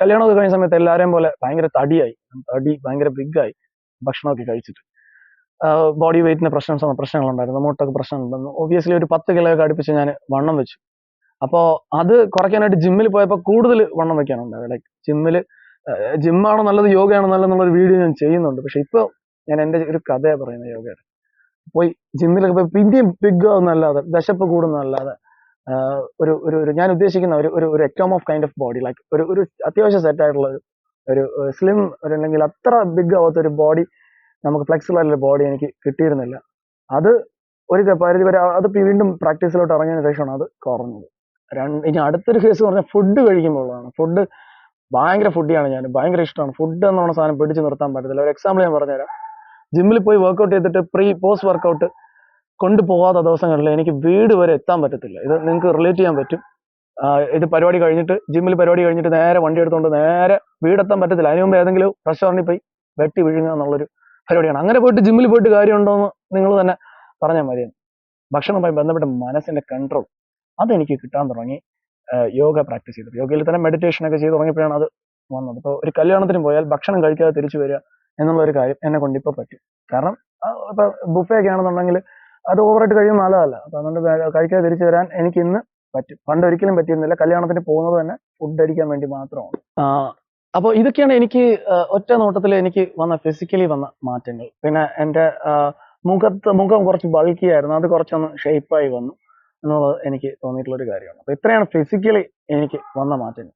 കല്യാണം കല്യാണമൊക്കെ കഴിഞ്ഞ സമയത്ത് എല്ലാവരെയും പോലെ ഭയങ്കര തടിയായി. തടി ഭയങ്കര ആയി. ഭക്ഷണമൊക്കെ കഴിച്ചിട്ട്. ബോഡി വെയിറ്റിന് പ്രശ്നം പ്രശ്നങ്ങളുണ്ടായിരുന്നു. മുട്ടൊക്കെ പ്രശ്നങ്ങളുണ്ടായിരുന്നു ഒബിയസ്ലി ഒരു പത്ത് കിലോ ഒക്കെ അടുപ്പിച്ച് ഞാൻ വണ്ണം വെച്ചു. അപ്പോൾ അത് കുറയ്ക്കാനായിട്ട് ജിമ്മിൽ പോയപ്പോൾ കൂടുതൽ വണ്ണം വെക്കാനുണ്ടായത് ലൈക്ക് ജിമ്മിൽ ജിമ്മാണോ നല്ലത് യോഗയാണോ നല്ലത് എന്നുള്ള ഒരു വീഡിയോ ഞാൻ ചെയ്യുന്നുണ്ട്. പക്ഷെ ഇപ്പോൾ ഞാൻ എന്റെ ഒരു കഥയാണ് പറയുന്നത് യോഗയുടെ. പോയി ജിമ്മിലൊക്കെ പോയി പിന്നെയും ബിഗ് ആവുന്നല്ലാതെ വിശപ്പ് കൂടുന്നതല്ലാതെ ഒരു ഒരു ഒരു ഞാൻ ഉദ്ദേശിക്കുന്ന ഒരു ഒരു എക്ടോം of kind of body like ഒരു ഒരു അത്യാവശ്യം സെറ്റ് ആയിട്ടുള്ള ഒരു ഒരു സ്ലിം ഒരു അല്ലെങ്കിൽ അത്ര ബിഗ് ആവാത്ത ഒരു ബോഡി നമുക്ക് ഫ്ലെക്സിബിൾ ആയിട്ടുള്ള ബോഡി എനിക്ക് കിട്ടിയിരുന്നില്ല. അത് ഒരു പരിധി വരെ അത് വീണ്ടും പ്രാക്ടീസിലോട്ട് ഇറങ്ങിയതിനു ശേഷമാണ് അത് കുറഞ്ഞത്. രണ്ട് ഇനി അടുത്തൊരു കേസ് പറഞ്ഞാൽ ഫുഡ് കഴിക്കുമ്പോഴാണ് ഫുഡ് ഭയങ്കര ഫുഡിയാണ് ഞാൻ ഭയങ്കര ഇഷ്ടമാണ്. ഫുഡ് എന്ന് പറഞ്ഞ സാധനം പിടിച്ചു നിർത്താൻ പറ്റത്തില്ല. ഒരു എക്സാമ്പിൾ ഞാൻ പറഞ്ഞുതരാം. ജിമ്മിൽ പോയി വർക്കൗട്ട് ചെയ്തിട്ട് പ്രീ പോസ്റ്റ് വർക്കൗട്ട് കൊണ്ടുപോകാത്ത ദിവസങ്ങളിൽ എനിക്ക് വീട് വരെ എത്താൻ പറ്റത്തില്ല. ഇത് നിങ്ങൾക്ക് റിലേറ്റ് ചെയ്യാൻ പറ്റും. ഇത് പരിപാടി കഴിഞ്ഞിട്ട് ജിമ്മിൽ പരിപാടി കഴിഞ്ഞിട്ട് നേരെ വണ്ടി എടുത്തുകൊണ്ട് നേരെ വീടെത്താൻ പറ്റത്തില്ല. അതിന് മുമ്പ് ഏതെങ്കിലും റെസ്റ്റോറന്റിൽ പോയി വെട്ടി വിഴുങ്ങുക എന്നുള്ളൊരു പരിപാടിയാണ്. അങ്ങനെ പോയിട്ട് ജിമ്മിൽ പോയിട്ട് കാര്യമുണ്ടോ എന്ന് നിങ്ങൾ തന്നെ പറഞ്ഞാൽ മതിയാണ് ഭക്ഷണവുമായി ബന്ധപ്പെട്ട മനസ്സിന്റെ കൺട്രോൾ അതെനിക്ക് കിട്ടാൻ തുടങ്ങി. യോഗ പ്രാക്ടീസ് ചെയ്തത്. യോഗയിൽ തന്നെ മെഡിറ്റേഷൻ ഒക്കെ ചെയ്ത് തുടങ്ങിയപ്പോഴാണ് അത് വന്നത്. ഇപ്പോൾ ഒരു കല്യാണത്തിന് പോയാൽ ഭക്ഷണം കഴിക്കാതെ തിരിച്ചു വരിക എന്നുള്ള ഒരു കാര്യം എന്നെ കൊണ്ട് ഇപ്പോൾ പറ്റും. കാരണം ഇപ്പൊ ബുഫേ ഒക്കെ ആണെന്നുണ്ടെങ്കിൽ അത് ഓവറായിട്ട് കഴിയുന്ന നല്ലതല്ല അപ്പൊ അതുകൊണ്ട് കഴിക്കാതെ തിരിച്ചു വരാൻ എനിക്ക് ഇന്ന് പറ്റും. പണ്ട് ഒരിക്കലും പറ്റിയിരുന്നില്ല. കല്യാണത്തിന് പോകുന്നത് തന്നെ ഫുഡ് അടിക്കാൻ വേണ്ടി മാത്രമാണ്. അപ്പോൾ ഇതൊക്കെയാണ് എനിക്ക് ഒറ്റ നോട്ടത്തിൽ എനിക്ക് വന്ന ഫിസിക്കലി വന്ന മാറ്റങ്ങൾ. പിന്നെ എന്റെ മുഖത്ത് മുഖം കുറച്ച് ബൾക്കി ആയിരുന്നു. അത് കുറച്ചൊന്ന് ഷേപ്പായി വന്നു. എന്നുള്ളത് എനിക്ക് തോന്നിയിട്ടുള്ള ഒരു കാര്യമാണ്. അപ്പൊ ഇത്രയാണ് ഫിസിക്കലി എനിക്ക് വന്ന മാറ്റങ്ങൾ.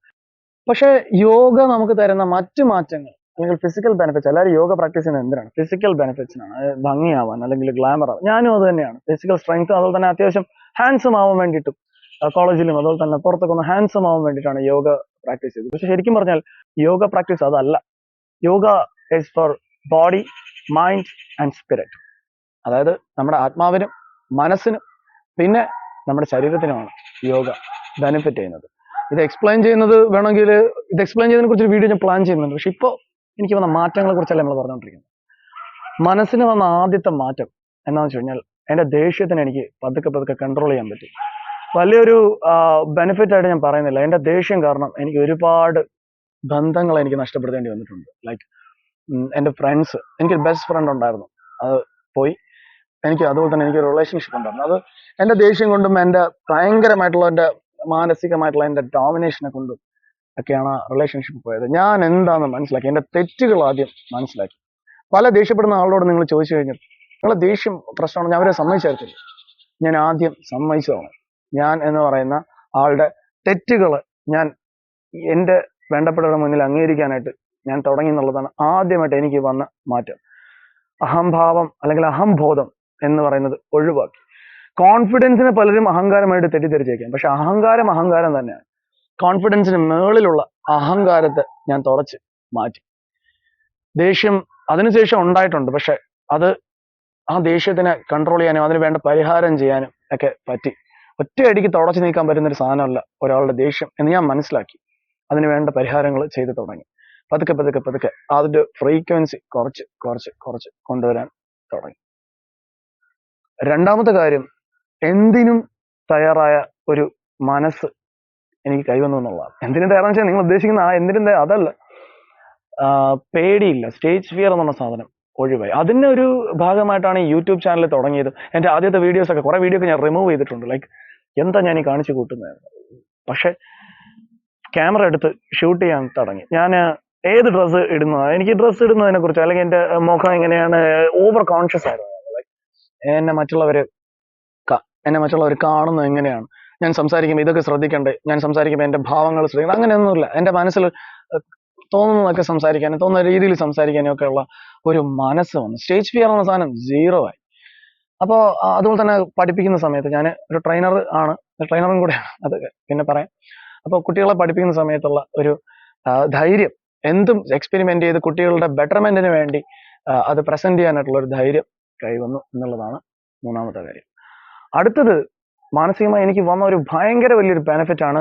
പക്ഷേ യോഗ നമുക്ക് തരുന്ന മറ്റു മാറ്റങ്ങൾ അല്ലെങ്കിൽ ഫിസിക്കൽ ബെനിഫിറ്റ്സ് എല്ലാവരും യോഗ പ്രാക്ടീസ് ചെയ്യുന്നത് എന്തിനാണ്? ഫിസിക്കൽ ബെനിഫിറ്റ്സിനാണ് ഭംഗിയാവാൻ അല്ലെങ്കിൽ ഗ്ലാമർ ആവാൻ. ഞാനും അത് തന്നെയാണ്. ഫിസിക്കൽ സ്ട്രെങ്ത് അതുപോലെ തന്നെ അത്യാവശ്യം ഹാൻഡ്സം ആവാൻ വേണ്ടിയിട്ടും കോളേജിലും അതുപോലെ തന്നെ പുറത്തൊക്കെ ഒന്ന് ഹാൻഡ്സം ആവാൻ വേണ്ടിയിട്ടാണ് യോഗ പ്രാക്ടീസ് ചെയ്തത്. പക്ഷെ ശരിക്കും പറഞ്ഞാൽ യോഗ പ്രാക്ടീസ് അതല്ല. Yoga is for body mind and spirit അതായത് നമ്മുടെ ആത്മാവിനും മനസ്സിനും പിന്നെ നമ്മുടെ ശരീരത്തിനുമാണ് യോഗ ബെനിഫിറ്റ് ചെയ്യുന്നത്. ഇത് എക്സ്പ്ലെയിൻ ചെയ്യുന്നത് വേണമെങ്കിൽ ഇത് എക്സ്പ്ലെയിൻ ചെയ്യുന്നതിനെ കുറിച്ച് വീഡിയോ ഞാൻ പ്ലാൻ ചെയ്യുന്നുണ്ട്. പക്ഷെ ഇപ്പോൾ എനിക്ക് വന്ന മാറ്റങ്ങളെ കുറിച്ചല്ല നമ്മൾ പറഞ്ഞുകൊണ്ടിരിക്കുന്നത് മനസ്സിന് വന്ന ആദ്യത്തെ മാറ്റം എന്താണെന്ന് വെച്ച് കഴിഞ്ഞാൽ എന്റെ ദേഷ്യത്തിന് എനിക്ക് പതുക്കെ പതുക്കെ കൺട്രോൾ ചെയ്യാൻ പറ്റി. വലിയൊരു ബെനിഫിറ്റ് ആയിട്ട് ഞാൻ പറയുന്നില്ല. എന്റെ ദേഷ്യം കാരണം എനിക്ക് ഒരുപാട് ബന്ധങ്ങൾ എനിക്ക് നഷ്ടപ്പെടുത്തേണ്ടി വന്നിട്ടുണ്ട്. ലൈക്ക് എന്റെ ഫ്രണ്ട്സ് എനിക്ക് ബെസ്റ്റ് ഫ്രണ്ട് ഉണ്ടായിരുന്നു. അത് പോയി. എനിക്ക് അതുപോലെ തന്നെ എനിക്ക് റിലേഷൻഷിപ്പ് ഉണ്ടായിരുന്നു. അത് എന്റെ ദേഷ്യം കൊണ്ടും എന്റെ ഭയങ്കരമായിട്ടുള്ള എന്റെ മാനസികമായിട്ടുള്ള എന്റെ ഡോമിനേഷനെ കൊണ്ടും ഒക്കെയാണ് റിലേഷൻഷിപ്പ് പോയത്. ഞാൻ എന്താണെന്ന് മനസ്സിലാക്കി. എന്റെ തെറ്റുകൾ ആദ്യം മനസ്സിലാക്കി. പല ദേഷ്യപ്പെടുന്ന ആളോട് നിങ്ങൾ ചോദിച്ചു കഴിഞ്ഞാൽ നിങ്ങളെ ദേഷ്യം പ്രശ്നമാണ് ഞാൻ അവരെ സമ്മതിച്ചായിരുന്നില്ല ഞാൻ ആദ്യം സമ്മതിച്ചതാണ്. ഞാൻ എന്ന് പറയുന്ന ആളുടെ തെറ്റുകൾ ഞാൻ എന്റെ വേണ്ടപ്പെട്ടവരുടെ മുന്നിൽ അംഗീകരിക്കാനായിട്ട് ഞാൻ തുടങ്ങി എന്നുള്ളതാണ് ആദ്യമായിട്ട് എനിക്ക് വന്ന മാറ്റം. അഹംഭാവം അല്ലെങ്കിൽ അഹംബോധം എന്ന് പറയുന്നത് ഒഴിവാക്കി. കോൺഫിഡൻസിനെ പലരും അഹങ്കാരമായിട്ട് തെറ്റിദ്ധരിച്ചേക്കാം. പക്ഷെ അഹങ്കാരം അഹങ്കാരം തന്നെയാണ്. കോൺഫിഡൻസിന് മേളിലുള്ള അഹങ്കാരത്തെ ഞാൻ തുറച്ച് മാറ്റി. ദേഷ്യം അതിനുശേഷം ഉണ്ടായിട്ടുണ്ട്. പക്ഷെ അത് ആ ദേഷ്യത്തിനെ കൺട്രോൾ ചെയ്യാനും അതിന് വേണ്ട പരിഹാരം ചെയ്യാനും ഒക്കെ പറ്റി. ഒറ്റയടിക്ക് തുടച്ചു നീക്കാൻ പറ്റുന്ന ഒരു സാധനമല്ല ഒരാളുടെ ദേഷ്യം എന്ന് ഞാൻ മനസ്സിലാക്കി. അതിന് വേണ്ട പരിഹാരങ്ങൾ ചെയ്തു തുടങ്ങി. പതുക്കെ പതുക്കെ പതുക്കെ അതിന്റെ ഫ്രീക്വൻസി കുറച്ച് കുറച്ച് കുറച്ച് കൊണ്ടുവരാൻ തുടങ്ങി. രണ്ടാമത്തെ കാര്യം എന്തിനും തയ്യാറായ ഒരു മനസ്സ് എനിക്ക് കൈവന്നു എന്നുള്ളതാണ്. എന്തിനും തയ്യാറാന്ന് വെച്ചാൽ നിങ്ങൾ ഉദ്ദേശിക്കുന്ന ആ എന്തിനും അതല്ല. പേടിയില്ല. സ്റ്റേജ് ഫിയർ എന്നുള്ള സാധനം ഒഴിവായി. അതിന്റെ ഒരു ഭാഗമായിട്ടാണ് ഈ യൂട്യൂബ് ചാനൽ തുടങ്ങിയത്. എന്റെ ആദ്യത്തെ വീഡിയോസ് ഒക്കെ കുറേ വീഡിയോ ഒക്കെ ഞാൻ റിമൂവ് ചെയ്തിട്ടുണ്ട്. ലൈക്ക് എന്താ ഞാൻ ഈ കാണിച്ചു കൂട്ടുന്നത്? പക്ഷെ ക്യാമറ എടുത്ത് ഷൂട്ട് ചെയ്യാൻ തുടങ്ങി. ഞാൻ ഏത് ഡ്രസ്സ് ഇടുന്നതാണ് എനിക്ക് ഡ്രസ്സ് ഇടുന്നതിനെ കുറിച്ച് അല്ലെങ്കിൽ എന്റെ മുഖം എങ്ങനെയാണ്? ഓവർ കോൺഷ്യസ് ആയിരുന്നു. എന്നെ മറ്റുള്ളവര് ക- എന്നെ മറ്റുള്ളവർ കാണുന്നത് എങ്ങനെയാണ്? ഞാൻ സംസാരിക്കുമ്പോൾ ഇതൊക്കെ ശ്രദ്ധിക്കണ്ടേ? ഞാൻ സംസാരിക്കുമ്പോൾ എന്റെ ഭാവങ്ങൾ ശ്രദ്ധിക്കണം? അങ്ങനെയൊന്നുമില്ല. എന്റെ മനസ്സിൽ തോന്നുന്നതൊക്കെ സംസാരിക്കാനും തോന്നുന്ന രീതിയിൽ സംസാരിക്കാനും ഒക്കെ ഉള്ള ഒരു മനസ്സ് വന്നു. സ്റ്റേജ് ഫിയർ എന്ന സാധനം സീറോ ആയി. അപ്പോൾ അതുപോലെ തന്നെ പഠിപ്പിക്കുന്ന സമയത്ത് ഞാൻ ഒരു ട്രെയിനർ ആണ്. ട്രെയിനറും കൂടെ അത് പിന്നെ പറയാം. അപ്പോൾ കുട്ടികളെ പഠിപ്പിക്കുന്ന സമയത്തുള്ള ഒരു ധൈര്യം. എന്തും എക്സ്പെരിമെന്റ് ചെയ്ത് കുട്ടികളുടെ ബെറ്റർമെന്റിന് വേണ്ടി അത് പ്രസന്റ് ചെയ്യാനായിട്ടുള്ള ഒരു ധൈര്യം കൈവന്നു എന്നുള്ളതാണ് മൂന്നാമത്തെ കാര്യം. അടുത്തത് മാനസികമായി എനിക്ക് വന്ന ഒരു ഭയങ്കര വലിയൊരു ബെനിഫിറ്റ് ആണ്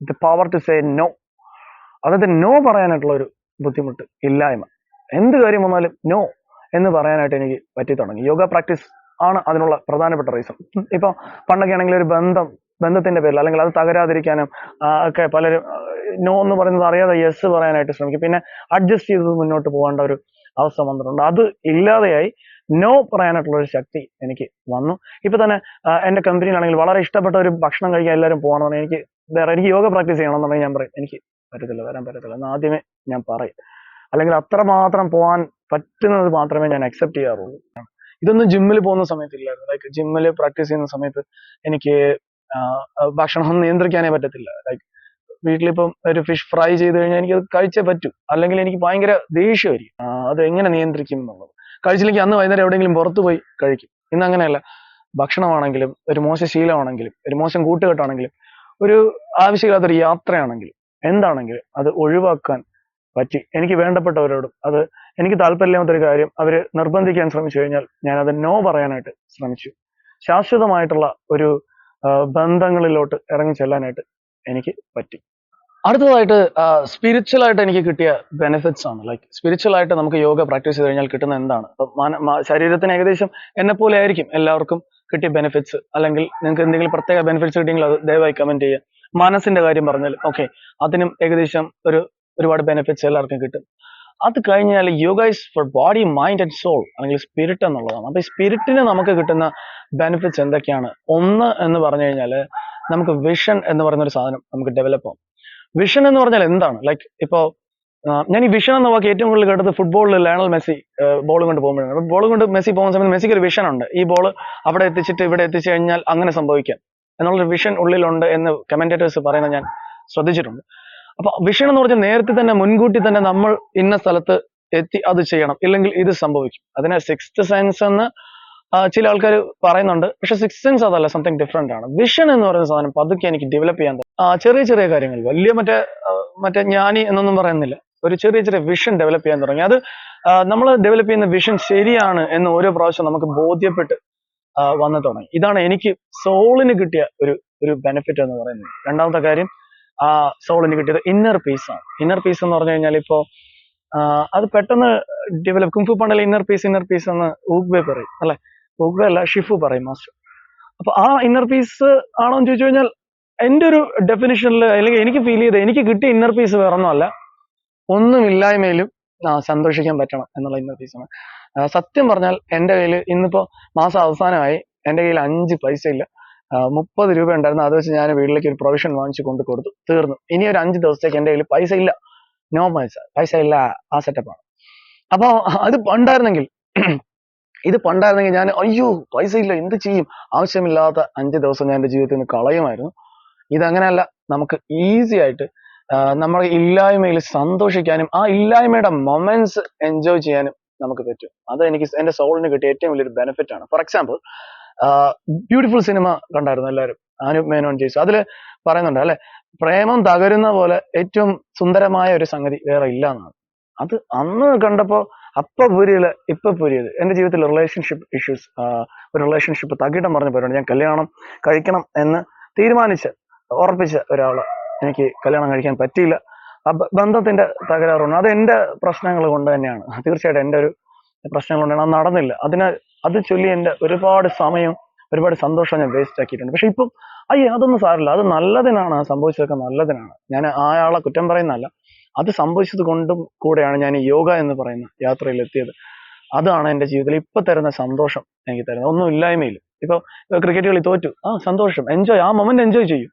the power to say no അതായത് നോ പറയാനായിട്ടുള്ള ഒരു ബുദ്ധിമുട്ട് ഇല്ലായ്മ. എന്ത് കാര്യം വന്നാലും നോ എന്ന് പറയാനായിട്ട് എനിക്ക് പറ്റി തുടങ്ങി. യോഗ പ്രാക്ടീസ് ആണ് അതിനുള്ള പ്രധാനപ്പെട്ട റീസൺ ഇപ്പൊ പണ്ടൊക്കെ ആണെങ്കിൽ ഒരു ബന്ധം ബന്ധത്തിന്റെ പേരിൽ അല്ലെങ്കിൽ അത് തകരാതിരിക്കാനും ഒക്കെ പലരും നോ എന്ന് പറയുന്നത് അറിയാതെ യെസ് പറയാനായിട്ട് ശ്രമിക്കും. പിന്നെ അഡ്ജസ്റ്റ് ചെയ്ത് മുന്നോട്ട് പോകേണ്ട ഒരു അവസ്ഥ വന്നിട്ടുണ്ട്. അത് ഇല്ലാതെയായി നോ പറയാനായിട്ടുള്ള ഒരു ശക്തി എനിക്ക് വന്നു. ഇപ്പൊ തന്നെ എന്റെ കമ്പനിയിലാണെങ്കിൽ വളരെ ഇഷ്ടപ്പെട്ട ഒരു ഭക്ഷണം കഴിക്കാൻ എല്ലാവരും പോകണമെന്ന് എനിക്ക് വേറെ എനിക്ക് യോഗ പ്രാക്ടീസ് ചെയ്യണം ചെയ്യണമെന്നുണ്ടെങ്കിൽ ഞാൻ പറയും. എനിക്ക് പറ്റത്തില്ല വരാൻ പറ്റത്തില്ല എന്ന് ആദ്യമേ ഞാൻ പറയും. അല്ലെങ്കിൽ അത്ര മാത്രം പോകാൻ പറ്റുന്നത് മാത്രമേ ഞാൻ അക്സെപ്റ്റ് ചെയ്യാറുള്ളൂ. ഇതൊന്നും ജിമ്മിൽ പോകുന്ന സമയത്തില്ലായിരുന്നു. ലൈക്ക് ജിമ്മിൽ പ്രാക്ടീസ് ചെയ്യുന്ന സമയത്ത് എനിക്ക് ഭക്ഷണം നിയന്ത്രിക്കാനേ പറ്റത്തില്ല. ലൈക്ക് വീട്ടിലിപ്പം ഒരു ഫിഷ് ഫ്രൈ ചെയ്ത് കഴിഞ്ഞാൽ എനിക്കത് കഴിച്ചേ പറ്റൂ. അല്ലെങ്കിൽ എനിക്ക് ഭയങ്കര ദേഷ്യമായിരിക്കും. അത് എങ്ങനെ നിയന്ത്രിക്കും എന്നുള്ളത്. കഴിച്ചില്ലെങ്കിൽ അന്ന് വൈകുന്നേരം എവിടെയെങ്കിലും പുറത്തു പോയി കഴിക്കും. ഇന്ന് അങ്ങനെയല്ല. ഭക്ഷണമാണെങ്കിലും ഒരു മോശം ശീലമാണെങ്കിലും ഒരു മോശം കൂട്ടുകെട്ടാണെങ്കിലും ഒരു ആവശ്യമില്ലാത്തൊരു യാത്രയാണെങ്കിലും എന്താണെങ്കിലും അത് ഒഴിവാക്കാൻ പറ്റി. എനിക്ക് വേണ്ടപ്പെട്ടവരോടും അത് എനിക്ക് താല്പര്യമില്ലാത്തൊരു കാര്യം അവർ നിർബന്ധിക്കാൻ ശ്രമിച്ചു കഴിഞ്ഞാൽ ഞാൻ അത് നോ പറയാനായിട്ട് ശ്രമിച്ചു. ശാശ്വതമായിട്ടുള്ള ഒരു ബന്ധങ്ങളിലോട്ട് ഇറങ്ങി ചെല്ലാനായിട്ട് എനിക്ക് പറ്റി. അടുത്തതായിട്ട് സ്പിരിച്വൽ ആയിട്ട് എനിക്ക് കിട്ടിയ ബെനിഫിറ്റ്സ് ആണ്. ലൈക്ക് സ്പിരിച്വൽ ആയിട്ട് നമുക്ക് യോഗ പ്രാക്ടീസ് ചെയ്ത് കഴിഞ്ഞാൽ കിട്ടുന്ന എന്താണ്? ശരീരത്തിന് ഏകദേശം എന്നെ പോലെ ആയിരിക്കും എല്ലാവർക്കും കിട്ടിയ ബെനിഫിറ്റ്സ് അല്ലെങ്കിൽ നിങ്ങൾക്ക് എന്തെങ്കിലും പ്രത്യേക ബെനിഫിറ്റ്സ് കിട്ടിയെങ്കിൽ അത് ദയവായി കമന്റ് ചെയ്യുക. മനസ്സിന്റെ കാര്യം പറഞ്ഞാൽ ഓക്കെ അതിനും ഏകദേശം ഒരു ഒരുപാട് ബെനിഫിറ്റ്സ് എല്ലാവർക്കും കിട്ടും. അത് കഴിഞ്ഞാൽ yoga is for body mind and soul അല്ലെങ്കിൽ സ്പിരിറ്റ് എന്നുള്ളതാണ്. അപ്പൊ ഈ സ്പിരിറ്റിന് നമുക്ക് കിട്ടുന്ന ബെനിഫിറ്റ്സ് എന്തൊക്കെയാണ്? ഒന്ന് എന്ന് പറഞ്ഞു കഴിഞ്ഞാൽ നമുക്ക് വിഷൻ എന്ന് പറയുന്ന ഒരു സാധനം നമുക്ക് ഡെവലപ്പ് ആവും. വിഷൻ എന്ന് പറഞ്ഞാൽ എന്താണ്? ലൈക്ക് ഇപ്പോ ഞാൻ ഈ വിഷൻ എന്ന വാക്ക് ഏറ്റവും കൂടുതൽ കേട്ടത് ഫുട്ബോളിൽ ലയണൽ മെസ്സി ബോൾ കൊണ്ട് പോകുമ്പോഴാണ്. ബോൾ കൊണ്ട് മെസ്സി പോകുന്ന സമയത്ത് മെസ്സിക്ക് ഒരു വിഷൻ ഉണ്ട്. ഈ ബോൾ അവിടെ എത്തിച്ചിട്ട് ഇവിടെ എത്തിച്ചു കഴിഞ്ഞാൽ അങ്ങനെ സംഭവിക്കാം. എന്നുള്ളൊരു വിഷൻ ഉള്ളിലുണ്ട് എന്ന് കമന്റേറ്റേഴ്സ് പറയുന്നത് ഞാൻ ശ്രദ്ധിച്ചിട്ടുണ്ട്. അപ്പൊ വിഷൻ എന്ന് പറഞ്ഞാൽ നേരത്തെ തന്നെ മുൻകൂട്ടി തന്നെ നമ്മൾ ഇന്ന സ്ഥലത്ത് എത്തി അത് ചെയ്യണം. ഇല്ലെങ്കിൽ ഇത് സംഭവിക്കും. അതിനെ സിക്സ്ത് സെൻസ് എന്ന് ചില ആൾക്കാർ പറയുന്നുണ്ട്. പക്ഷെ സിക്സ് സെൻസ് അതല്ല സംതിങ് ഡിഫറെന്റ് ആണ്. വിഷൻ എന്ന് പറയുന്ന സാധനം പതുക്കെ എനിക്ക് ഡെവലപ്പ് ചെയ്യാൻ ചെറിയ ചെറിയ കാര്യങ്ങൾ. വലിയ മറ്റേ മറ്റേ ജ്ഞാനി എന്നൊന്നും പറയുന്നില്ല. ഒരു ചെറിയ ചെറിയ വിഷൻ ഡെവലപ്പ് ചെയ്യാൻ തുടങ്ങി. അത് നമ്മൾ ഡെവലപ്പ് ചെയ്യുന്ന വിഷൻ ശരിയാണ് എന്ന് ഓരോ പ്രാവശ്യം നമുക്ക് ബോധ്യപ്പെട്ട് വന്നു തുടങ്ങി. ഇതാണ് എനിക്ക് സോളിന് കിട്ടിയ ഒരു ഒരു ബെനിഫിറ്റ് എന്ന് പറയുന്നത്. രണ്ടാമത്തെ കാര്യം ആ സോളിന് കിട്ടിയത് ഇന്നർ പീസ് ആണ്. ഇന്നർ പീസ് എന്ന് പറഞ്ഞു കഴിഞ്ഞാൽ ഇപ്പോ അത് പെട്ടെന്ന് ഡെവലപ്പ് കുംഫു പണ്ടല്ല ഇന്നർ പീസ് ഇന്നർ പീസ് എന്ന് ഊഗ്ബെ പറയും അല്ലെ? ഊഗ്ബെ അല്ല ഷിഫു പറയും മാസ്റ്റർ. അപ്പൊ ആ ഇന്നർ പീസ് ആണോ എന്ന് ചോദിച്ചു കഴിഞ്ഞാൽ എന്റെ ഒരു ഡെഫിനിഷനിൽ അല്ലെങ്കിൽ എനിക്ക് ഫീൽ ചെയ്ത് എനിക്ക് കിട്ടിയ ഇന്നർ പീസ് വേറെ ഒന്നുമല്ല ഒന്നുമില്ലായ്മയിലും സന്തോഷിക്കാൻ പറ്റണം എന്നുള്ള ഇന്നർ പീസാണ് സത്യം പറഞ്ഞാൽ എന്റെ കയ്യിൽ ഇന്നിപ്പോ മാസം അവസാനമായി എന്റെ കയ്യിൽ അഞ്ച് പൈസ ഇല്ല മുപ്പത് രൂപ ഉണ്ടായിരുന്നു. അത് വെച്ച് ഞാൻ വീട്ടിലേക്ക് ഒരു പ്രൊവിഷൻ വാങ്ങിച്ചു കൊണ്ട് കൊടുത്തു. തീർന്നു. ഇനി ഒരു അഞ്ച് ദിവസത്തേക്ക് എന്റെ കയ്യിൽ പൈസ ഇല്ല. നോ പൈസ പൈസ ഇല്ല. ആ സെറ്റപ്പാണ് അപ്പൊ അത് പണ്ടായിരുന്നെങ്കിൽ ഇത് പണ്ടായിരുന്നെങ്കിൽ ഞാൻ അയ്യോ പൈസ ഇല്ല എന്ത് ചെയ്യും? ആവശ്യമില്ലാത്ത അഞ്ച് ദിവസം ഞാൻ എന്റെ ജീവിതത്തിൽ നിന്ന് കളയുമായിരുന്നു. ഇതങ്ങനെയല്ല നമുക്ക് ഈസി ആയിട്ട് നമ്മുടെ ഇല്ലായ്മയിൽ സന്തോഷിക്കാനും ആ ഇല്ലായ്മയുടെ മൊമെന്റ്സ് എൻജോയ് ചെയ്യാനും നമുക്ക് പറ്റും. അത് എനിക്ക് എന്റെ സോളിന് കിട്ടിയ ഏറ്റവും വലിയൊരു ബെനിഫിറ്റ് ആണ്. ഫോർ എക്സാമ്പിൾ ബ്യൂട്ടിഫുൾ സിനിമ കണ്ടായിരുന്നു എല്ലാവരും. അനൂപ് മേനോൻ ജയിച്ചു അതിൽ പറയുന്നുണ്ട് അല്ലെ? പ്രേമം തകരുന്ന പോലെ ഏറ്റവും സുന്ദരമായ ഒരു സംഗതി വേറെ ഇല്ല എന്നാണ്. അത് അന്ന് കണ്ടപ്പോ അപ്പ പുരിയല്ല ഇപ്പൊ പുരിയത് എന്റെ ജീവിതത്തിൽ റിലേഷൻഷിപ്പ് ഇഷ്യൂസ് ഒരു റിലേഷൻഷിപ്പ് തകിടം പറഞ്ഞ പോലുണ്ട് ഞാൻ കല്യാണം കഴിക്കണം എന്ന് തീരുമാനിച്ച് ഉറപ്പിച്ച ഒരാൾ എനിക്ക് കല്യാണം കഴിക്കാൻ പറ്റിയില്ല. ബന്ധത്തിന്റെ തകരാറുണ്ട്. അത് എന്റെ പ്രശ്നങ്ങൾ കൊണ്ട് തന്നെയാണ്. തീർച്ചയായിട്ടും എന്റെ ഒരു പ്രശ്നങ്ങൾ കൊണ്ടാണ് അത് നടന്നില്ല. അതിന് അത് ചൊല്ലി എന്റെ ഒരുപാട് സമയം ഒരുപാട് സന്തോഷം ഞാൻ വേസ്റ്റ് ആക്കിയിട്ടുണ്ട്. പക്ഷെ ഇപ്പം അയ്യേ അതൊന്നും സാരമില്ല. അത് നല്ലതിനാണ്. സംഭവിച്ചതൊക്കെ നല്ലതിനാണ്. ഞാൻ ആ ആളെ കുറ്റം പറയുന്നതല്ല. അത് സംഭവിച്ചത് കൊണ്ടും കൂടെയാണ് ഞാൻ യോഗ എന്ന് പറയുന്ന യാത്രയിൽ എത്തിയത് അതാണ് എന്റെ ജീവിതത്തിൽ ഇപ്പൊ തരുന്ന സന്തോഷം എനിക്ക് തരുന്നത്. ഒന്നും ഇല്ലായ്മയില്ല ഇപ്പൊ ക്രിക്കറ്റ് കളി തോറ്റു. ആ സന്തോഷം. എൻജോയ് ആ മൊമെന്റ് എൻജോയ് ചെയ്യും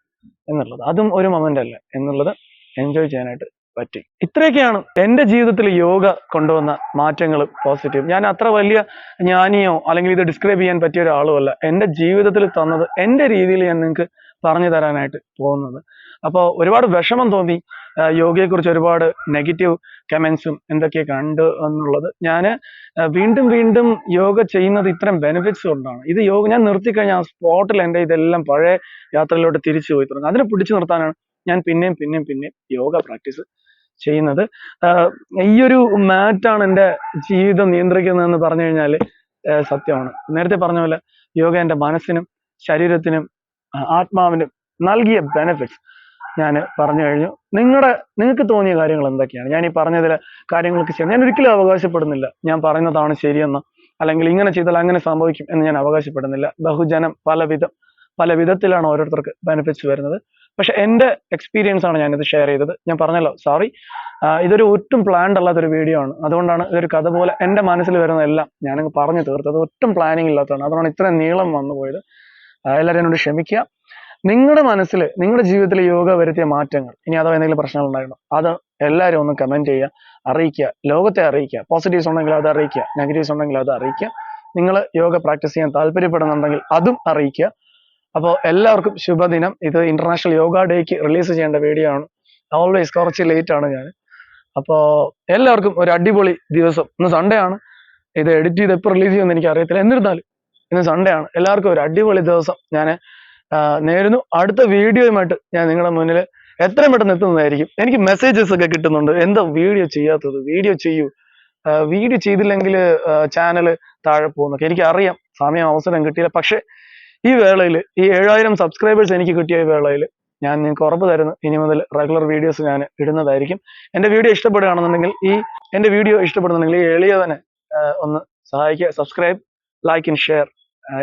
എന്നുള്ളത്. അതും ഒരു മൊമെന്റ് അല്ല. എന്നുള്ളത് എൻജോയ് ചെയ്യാനായിട്ട് പറ്റി. ഇത്രയൊക്കെയാണ് എന്റെ ജീവിതത്തിൽ യോഗ കൊണ്ടുവന്ന മാറ്റങ്ങൾ പോസിറ്റീവ് ഞാൻ അത്ര വലിയ ജ്ഞാനിയോ അല്ലെങ്കിൽ ഇത് ഡിസ്ക്രൈബ് ചെയ്യാൻ പറ്റിയ ഒരാളുമല്ല എന്റെ ജീവിതത്തിൽ തന്നത് എന്റെ രീതിയിൽ ഞാൻ നിങ്ങൾക്ക് പറഞ്ഞു തരാനായിട്ട് പോകുന്നത്. അപ്പോൾ ഒരുപാട് വിഷമം തോന്നി. യോഗയെക്കുറിച്ച് ഒരുപാട് നെഗറ്റീവ് കമൻസും എന്തൊക്കെ കണ്ടു എന്നുള്ളത്. ഞാൻ വീണ്ടും വീണ്ടും യോഗ ചെയ്യുന്നത് ഇത്തരം ബെനിഫിറ്റ്സ് കൊണ്ടാണ്. ഇത് യോഗ ഞാൻ നിർത്തിക്കഴിഞ്ഞാൽ ആ സ്പോട്ടിൽ എന്റെ ഇതെല്ലാം പഴയ യാത്രയിലോട്ട് തിരിച്ചു പോയി തുടങ്ങും. അതിനെ പിടിച്ചു നിർത്താനാണ് ഞാൻ പിന്നെയും പിന്നെയും പിന്നെയും യോഗ പ്രാക്ടീസ് ചെയ്യുന്നത്. ഈ ഒരു മാറ്റാണ് എന്റെ ജീവിതം നിയന്ത്രിക്കുന്നതെന്ന് പറഞ്ഞു കഴിഞ്ഞാൽ സത്യമാണ്. നേരത്തെ പറഞ്ഞ പോലെ യോഗ എന്റെ മനസ്സിനും ശരീരത്തിനും ആത്മാവിനും നൽകിയ ബെനിഫിറ്റ്സ് ഞാൻ പറഞ്ഞു കഴിഞ്ഞു. നിങ്ങളുടെ നിങ്ങൾക്ക് തോന്നിയ കാര്യങ്ങൾ എന്തൊക്കെയാണ്? ഞാൻ ഈ പറഞ്ഞതിൽ കാര്യങ്ങൾക്ക് ശരി ഞാൻ ഒരിക്കലും അവകാശപ്പെടുന്നില്ല. ഞാൻ പറയുന്നതാണ് ശരിയെന്ന്. അല്ലെങ്കിൽ ഇങ്ങനെ ചെയ്താൽ അങ്ങനെ സംഭവിക്കും എന്ന് ഞാൻ അവകാശപ്പെടുന്നില്ല. ബഹുജനം പല വിധം പല വിധത്തിലാണ് ഓരോരുത്തർക്ക് ബെനിഫിറ്റ്സ് വരുന്നത്. പക്ഷെ എന്റെ എക്സ്പീരിയൻസ് ആണ് ഞാനിത് ഷെയർ ചെയ്തത്. ഞാൻ പറഞ്ഞല്ലോ സോറി ഇതൊരു ഒട്ടും പ്ലാൻഡ് അല്ലാത്തൊരു വീഡിയോ ആണ്. അതുകൊണ്ടാണ് ഇതൊരു കഥ പോലെ എന്റെ മനസ്സിൽ വരുന്നതെല്ലാം ഞാനങ്ങ് പറഞ്ഞു തീർത്തത്. ഒട്ടും പ്ലാനിങ് ഇല്ലാത്തതാണ്. അതുകൊണ്ടാണ് ഇത്രയും നീളം വന്നു പോയത് എല്ലാവരും എന്നോട് ക്ഷമിക്കുക. നിങ്ങളുടെ മനസ്സിൽ നിങ്ങളുടെ ജീവിതത്തിൽ യോഗ വരുത്തിയ മാറ്റങ്ങൾ ഇനി അഥവാ എന്തെങ്കിലും പ്രശ്നങ്ങൾ ഉണ്ടായിരുന്നു അത് എല്ലാവരും ഒന്ന് കമന്റ് ചെയ്യുക അറിയിക്കുക ലോകത്തെ അറിയിക്കുക. പോസിറ്റീവ്സ് ഉണ്ടെങ്കിൽ അത് അറിയിക്കുക നെഗറ്റീവ്സ് ഉണ്ടെങ്കിൽ അത് അറിയിക്കുക. നിങ്ങൾ യോഗ പ്രാക്ടീസ് ചെയ്യാൻ താല്പര്യപ്പെടുന്നുണ്ടെങ്കിൽ അതും അറിയിക്കുക. അപ്പോൾ എല്ലാവർക്കും ശുഭദിനം. ഇത് ഇന്റർനാഷണൽ യോഗ ഡേക്ക് റിലീസ് ചെയ്യേണ്ട വീഡിയോ ആണ്. ഓൾവേസ് കുറച്ച് ലേറ്റ് ആണ് ഞാൻ. അപ്പോൾ എല്ലാവർക്കും ഒരു അടിപൊളി ദിവസം. ഇന്ന് സൺഡേ ആണ്. ഇത് എഡിറ്റ് ചെയ്ത് എപ്പോൾ റിലീസ് ചെയ്യുമെന്ന് എനിക്ക് അറിയത്തില്ല എന്നിരുന്നാലും ഇന്ന് സൺഡേ ആണ്. എല്ലാവർക്കും ഒരു അടിപൊളി ദിവസം. ഞാൻ നേരുന്നു. അടുത്ത വീഡിയോയുമായിട്ട് ഞാൻ നിങ്ങളുടെ മുന്നിൽ എത്രയും പെട്ടെന്ന് എത്തുന്നതായിരിക്കും. എനിക്ക് മെസ്സേജസ് ഒക്കെ കിട്ടുന്നുണ്ട്. എന്താ വീഡിയോ ചെയ്യാത്തത്? വീഡിയോ ചെയ്യൂ. വീഡിയോ ചെയ്തില്ലെങ്കിൽ ചാനൽ താഴെ പോകുന്നൊക്കെ എനിക്ക് അറിയാം സമയം അവസരം കിട്ടിയില്ല. പക്ഷെ ഈ വേളയിൽ ഈ ഏഴായിരം സബ്സ്ക്രൈബേഴ്സ് എനിക്ക് കിട്ടിയ ഈ വേളയിൽ ഞാൻ നിങ്ങൾക്ക് ഉറപ്പ് തരുന്നു. ഇനി മുതൽ റെഗുലർ വീഡിയോസ് ഞാൻ ഇടുന്നതായിരിക്കും. എന്റെ വീഡിയോ ഇഷ്ടപ്പെടുകയാണെന്നുണ്ടെങ്കിൽ ഈ എന്റെ വീഡിയോ ഇഷ്ടപ്പെടുന്നുണ്ടെങ്കിൽ ഈ എളിയവനെ ഒന്ന് സഹായിക്കുക. Subscribe like and share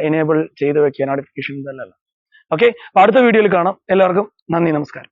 enable ചെയ്ത് വെക്കുക. നോട്ടിഫിക്കേഷൻ ഇതല്ല ഓക്കെ അടുത്ത വീഡിയോയിൽ കാണാം. എല്ലാവർക്കും നന്ദി നമസ്കാരം.